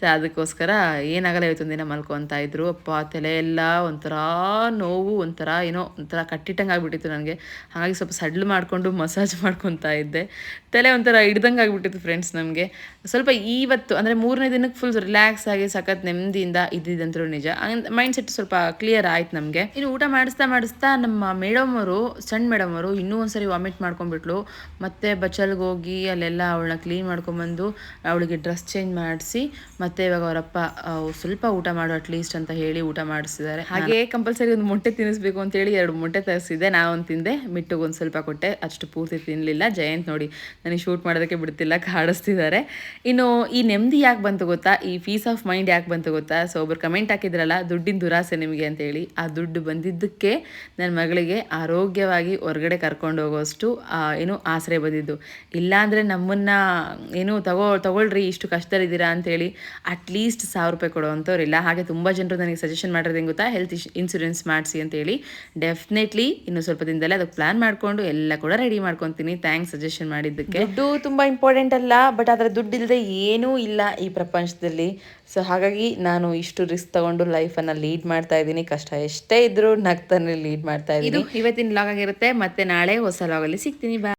ಸೊ ಅದಕ್ಕೋಸ್ಕರ ಏನಾಗಲ್ಲ ಇವತ್ತೊಂದು ದಿನ ಮಲ್ಕೊತಾ ಇದ್ರು. ಅಪ್ಪ ತಲೆ ಎಲ್ಲ ಒಂಥರ ನೋವು, ಒಂಥರ ಏನೋ ಒಂಥರ ಕಟ್ಟಿಟ್ಟಂಗೆ ಆಗಿಬಿಟ್ಟಿತ್ತು ನನಗೆ. ಹಾಗಾಗಿ ಸ್ವಲ್ಪ ಸಡ್ಲು ಮಾಡಿಕೊಂಡು ಮಸಾಜ್ ಮಾಡ್ಕೊತಾ ಇದ್ದೆ. ತಲೆ ಒಂಥರ ಹಿಡ್ದಂಗೆ ಆಗಿಬಿಟ್ಟಿತ್ತು ಫ್ರೆಂಡ್ಸ್ ನಮಗೆ. ಸ್ವಲ್ಪ ಇವತ್ತು ಅಂದರೆ ಮೂರನೇ ದಿನಕ್ಕೆ ಫುಲ್ ರಿಲ್ಯಾಕ್ಸ್ ಆಗಿ ಸಖತ್ ನೆಮ್ಮದಿಯಿಂದ ಇದ್ದಿದ್ದಂತರೂ ನಿಜ. ಮೈಂಡ್ ಸೆಟ್ ಸ್ವಲ್ಪ ಕ್ಲಿಯರ್ ಆಯ್ತು ನಮಗೆ. ಇನ್ನು ಊಟ ಮಾಡಿಸ್ತಾ ಮಾಡಿಸ್ತಾ ನಮ್ಮ ಮೇಡಮ್ ಅವರು ಸಣ್ಣ ಮೇಡಮ್ ಅವರು ಇನ್ನೂ ಒಂದ್ಸರಿ ವಾಮಿಟ್ ಮಾಡ್ಕೊಂಡ್ಬಿಟ್ಲು ಮತ್ತೆ ಬಚ್ಚಲ್ಗೆ ಹೋಗಿ ಅಲ್ಲೆಲ್ಲ ಅವಳನ್ನ ಕ್ಲೀನ್ ಮಾಡ್ಕೊಂಬಂದು ಅವಳಿಗೆ ಡ್ರೆಸ್ ಚೇಂಜ್ ಮಾಡಿಸಿ ಮತ್ತೆ ಇವಾಗ ಅವರಪ್ಪ ಸ್ವಲ್ಪ ಊಟ ಮಾಡು ಅಟ್ಲೀಸ್ಟ್ ಅಂತ ಹೇಳಿ ಊಟ ಮಾಡಿಸಿದ್ದಾರೆ. ಹಾಗೆ ಕಂಪಲ್ಸರಿ ಒಂದು ಮೊಟ್ಟೆ ತಿನ್ನಿಸ್ಬೇಕು ಅಂತೇಳಿ ಎರಡು ಮೊಟ್ಟೆ ತರಿಸಿದ್ದೆ. ನಾವೊಂದು ತಿಂದೆ. ಮಿಟ್ಟಿಗೆ ಒಂದು ಸ್ವಲ್ಪ ಕೊಟ್ಟೆ. ಅಷ್ಟು ಪೂರ್ತಿ ತಿನ್ನಲಿಲ್ಲ ಜಯಂತ್ ನೋಡಿ ನನಗೆ ಶೂಟ್ ಮಾಡೋದಕ್ಕೆ ಬಿಡ್ತಿಲ್ಲ, ಕಾಡಿಸ್ತಿದ್ದಾರೆ. ಇನ್ನು ಈ ನೆಮ್ಮದಿ ಯಾಕೆ ಬಂತು ಗೊತ್ತಾ? ಈ ಪೀಸ್ ಆಫ್ ಮೈಂಡ್ ಯಾಕೆ ಬಂತು ಗೊತ್ತಾ? ಸೊ ಒಬ್ರು ಕಮೆಂಟ್ ಹಾಕಿದ್ರಲ್ಲ, ದುಡ್ಡಿನ ದುರಾಸೆ ನಿಮಗೆ ಅಂತೇಳಿ ಆ ದುಡ್ಡು ಬಂದಿದ್ದಕ್ಕೆ ನನ್ನ ಮಗಳಿಗೆ ಆರೋಗ್ಯವಾಗಿ ಹೊರಗಡೆ ಕರ್ಕೊಂಡು ಹೋಗೋಷ್ಟು ಏನು ಆಸರೆ ಬಂದಿದ್ದು. ಇಲ್ಲಾಂದರೆ ನಮ್ಮನ್ನು ಏನು ತಗೋ, ತಗೊಳ್ರಿ, ಇಷ್ಟು ಕಷ್ಟದಲ್ಲಿದ್ದೀರಾ ಅಂತೇಳಿ ಅಟ್ಲೀಸ್ಟ್ ಸಾವಿರ ರೂಪಾಯಿ ಕೊಡೋವಂಥವ್ರಿಲ್ಲ ಹಾಗೆ ತುಂಬ ಜನರು ನನಗೆ ಸಜೆಷನ್ ಮಾಡಿರೋದು ಗೊತ್ತಾ? ಹೆಲ್ತ್ ಇನ್ಶೂರೆನ್ಸ್ ಮಾಡಿಸಿ ಅಂತೇಳಿ. ಡೆಫಿನೆಟ್ಲಿ ಇನ್ನು ಸ್ವಲ್ಪ ದಿನದಲ್ಲೇ ಅದಕ್ಕೆ ಪ್ಲಾನ್ ಮಾಡಿಕೊಂಡು ಎಲ್ಲ ಕೂಡ ರೆಡಿ ಮಾಡ್ಕೊತೀನಿ. ಥ್ಯಾಂಕ್ಸ್ ಸಜೆಷನ್ ಮಾಡಿದ್ದಕ್ಕೆ. ದುಡ್ಡು ತುಂಬ ಇಂಪಾರ್ಟೆಂಟ್ ಅಲ್ಲ ಬಟ್ ಆದರೆ ದುಡ್ಡು ಇಲ್ಲದೆ ಏನೂ ಇಲ್ಲ ಈ ಪ್ರಪಂಚದಲ್ಲಿ. ಸೊ ಹಾಗಾಗಿ ನಾನು ಇಷ್ಟು ರಿಸ್ಕ್ ತಗೊಂಡು ಲೈಫನ್ನು ಲೀಡ್ ಮಾಡ್ತಾ ಇದ್ದೀನಿ. ಕಷ್ಟ ಎಷ್ಟೇ ಇದ್ರೂ ನಗ್ತಾನೆ ಲೀಡ್ ಮಾಡ್ತಾ ಇದ್ದೀನಿ. ಇದು ಇವತ್ತಿನ ಲಾಗ್ ಆಗಿರುತ್ತೆ. ಮತ್ತೆ ನಾಳೆ ಹೊಸ ಲಾಗಲ್ಲಿ ಸಿಗ್ತೀನಿ. ಬಾ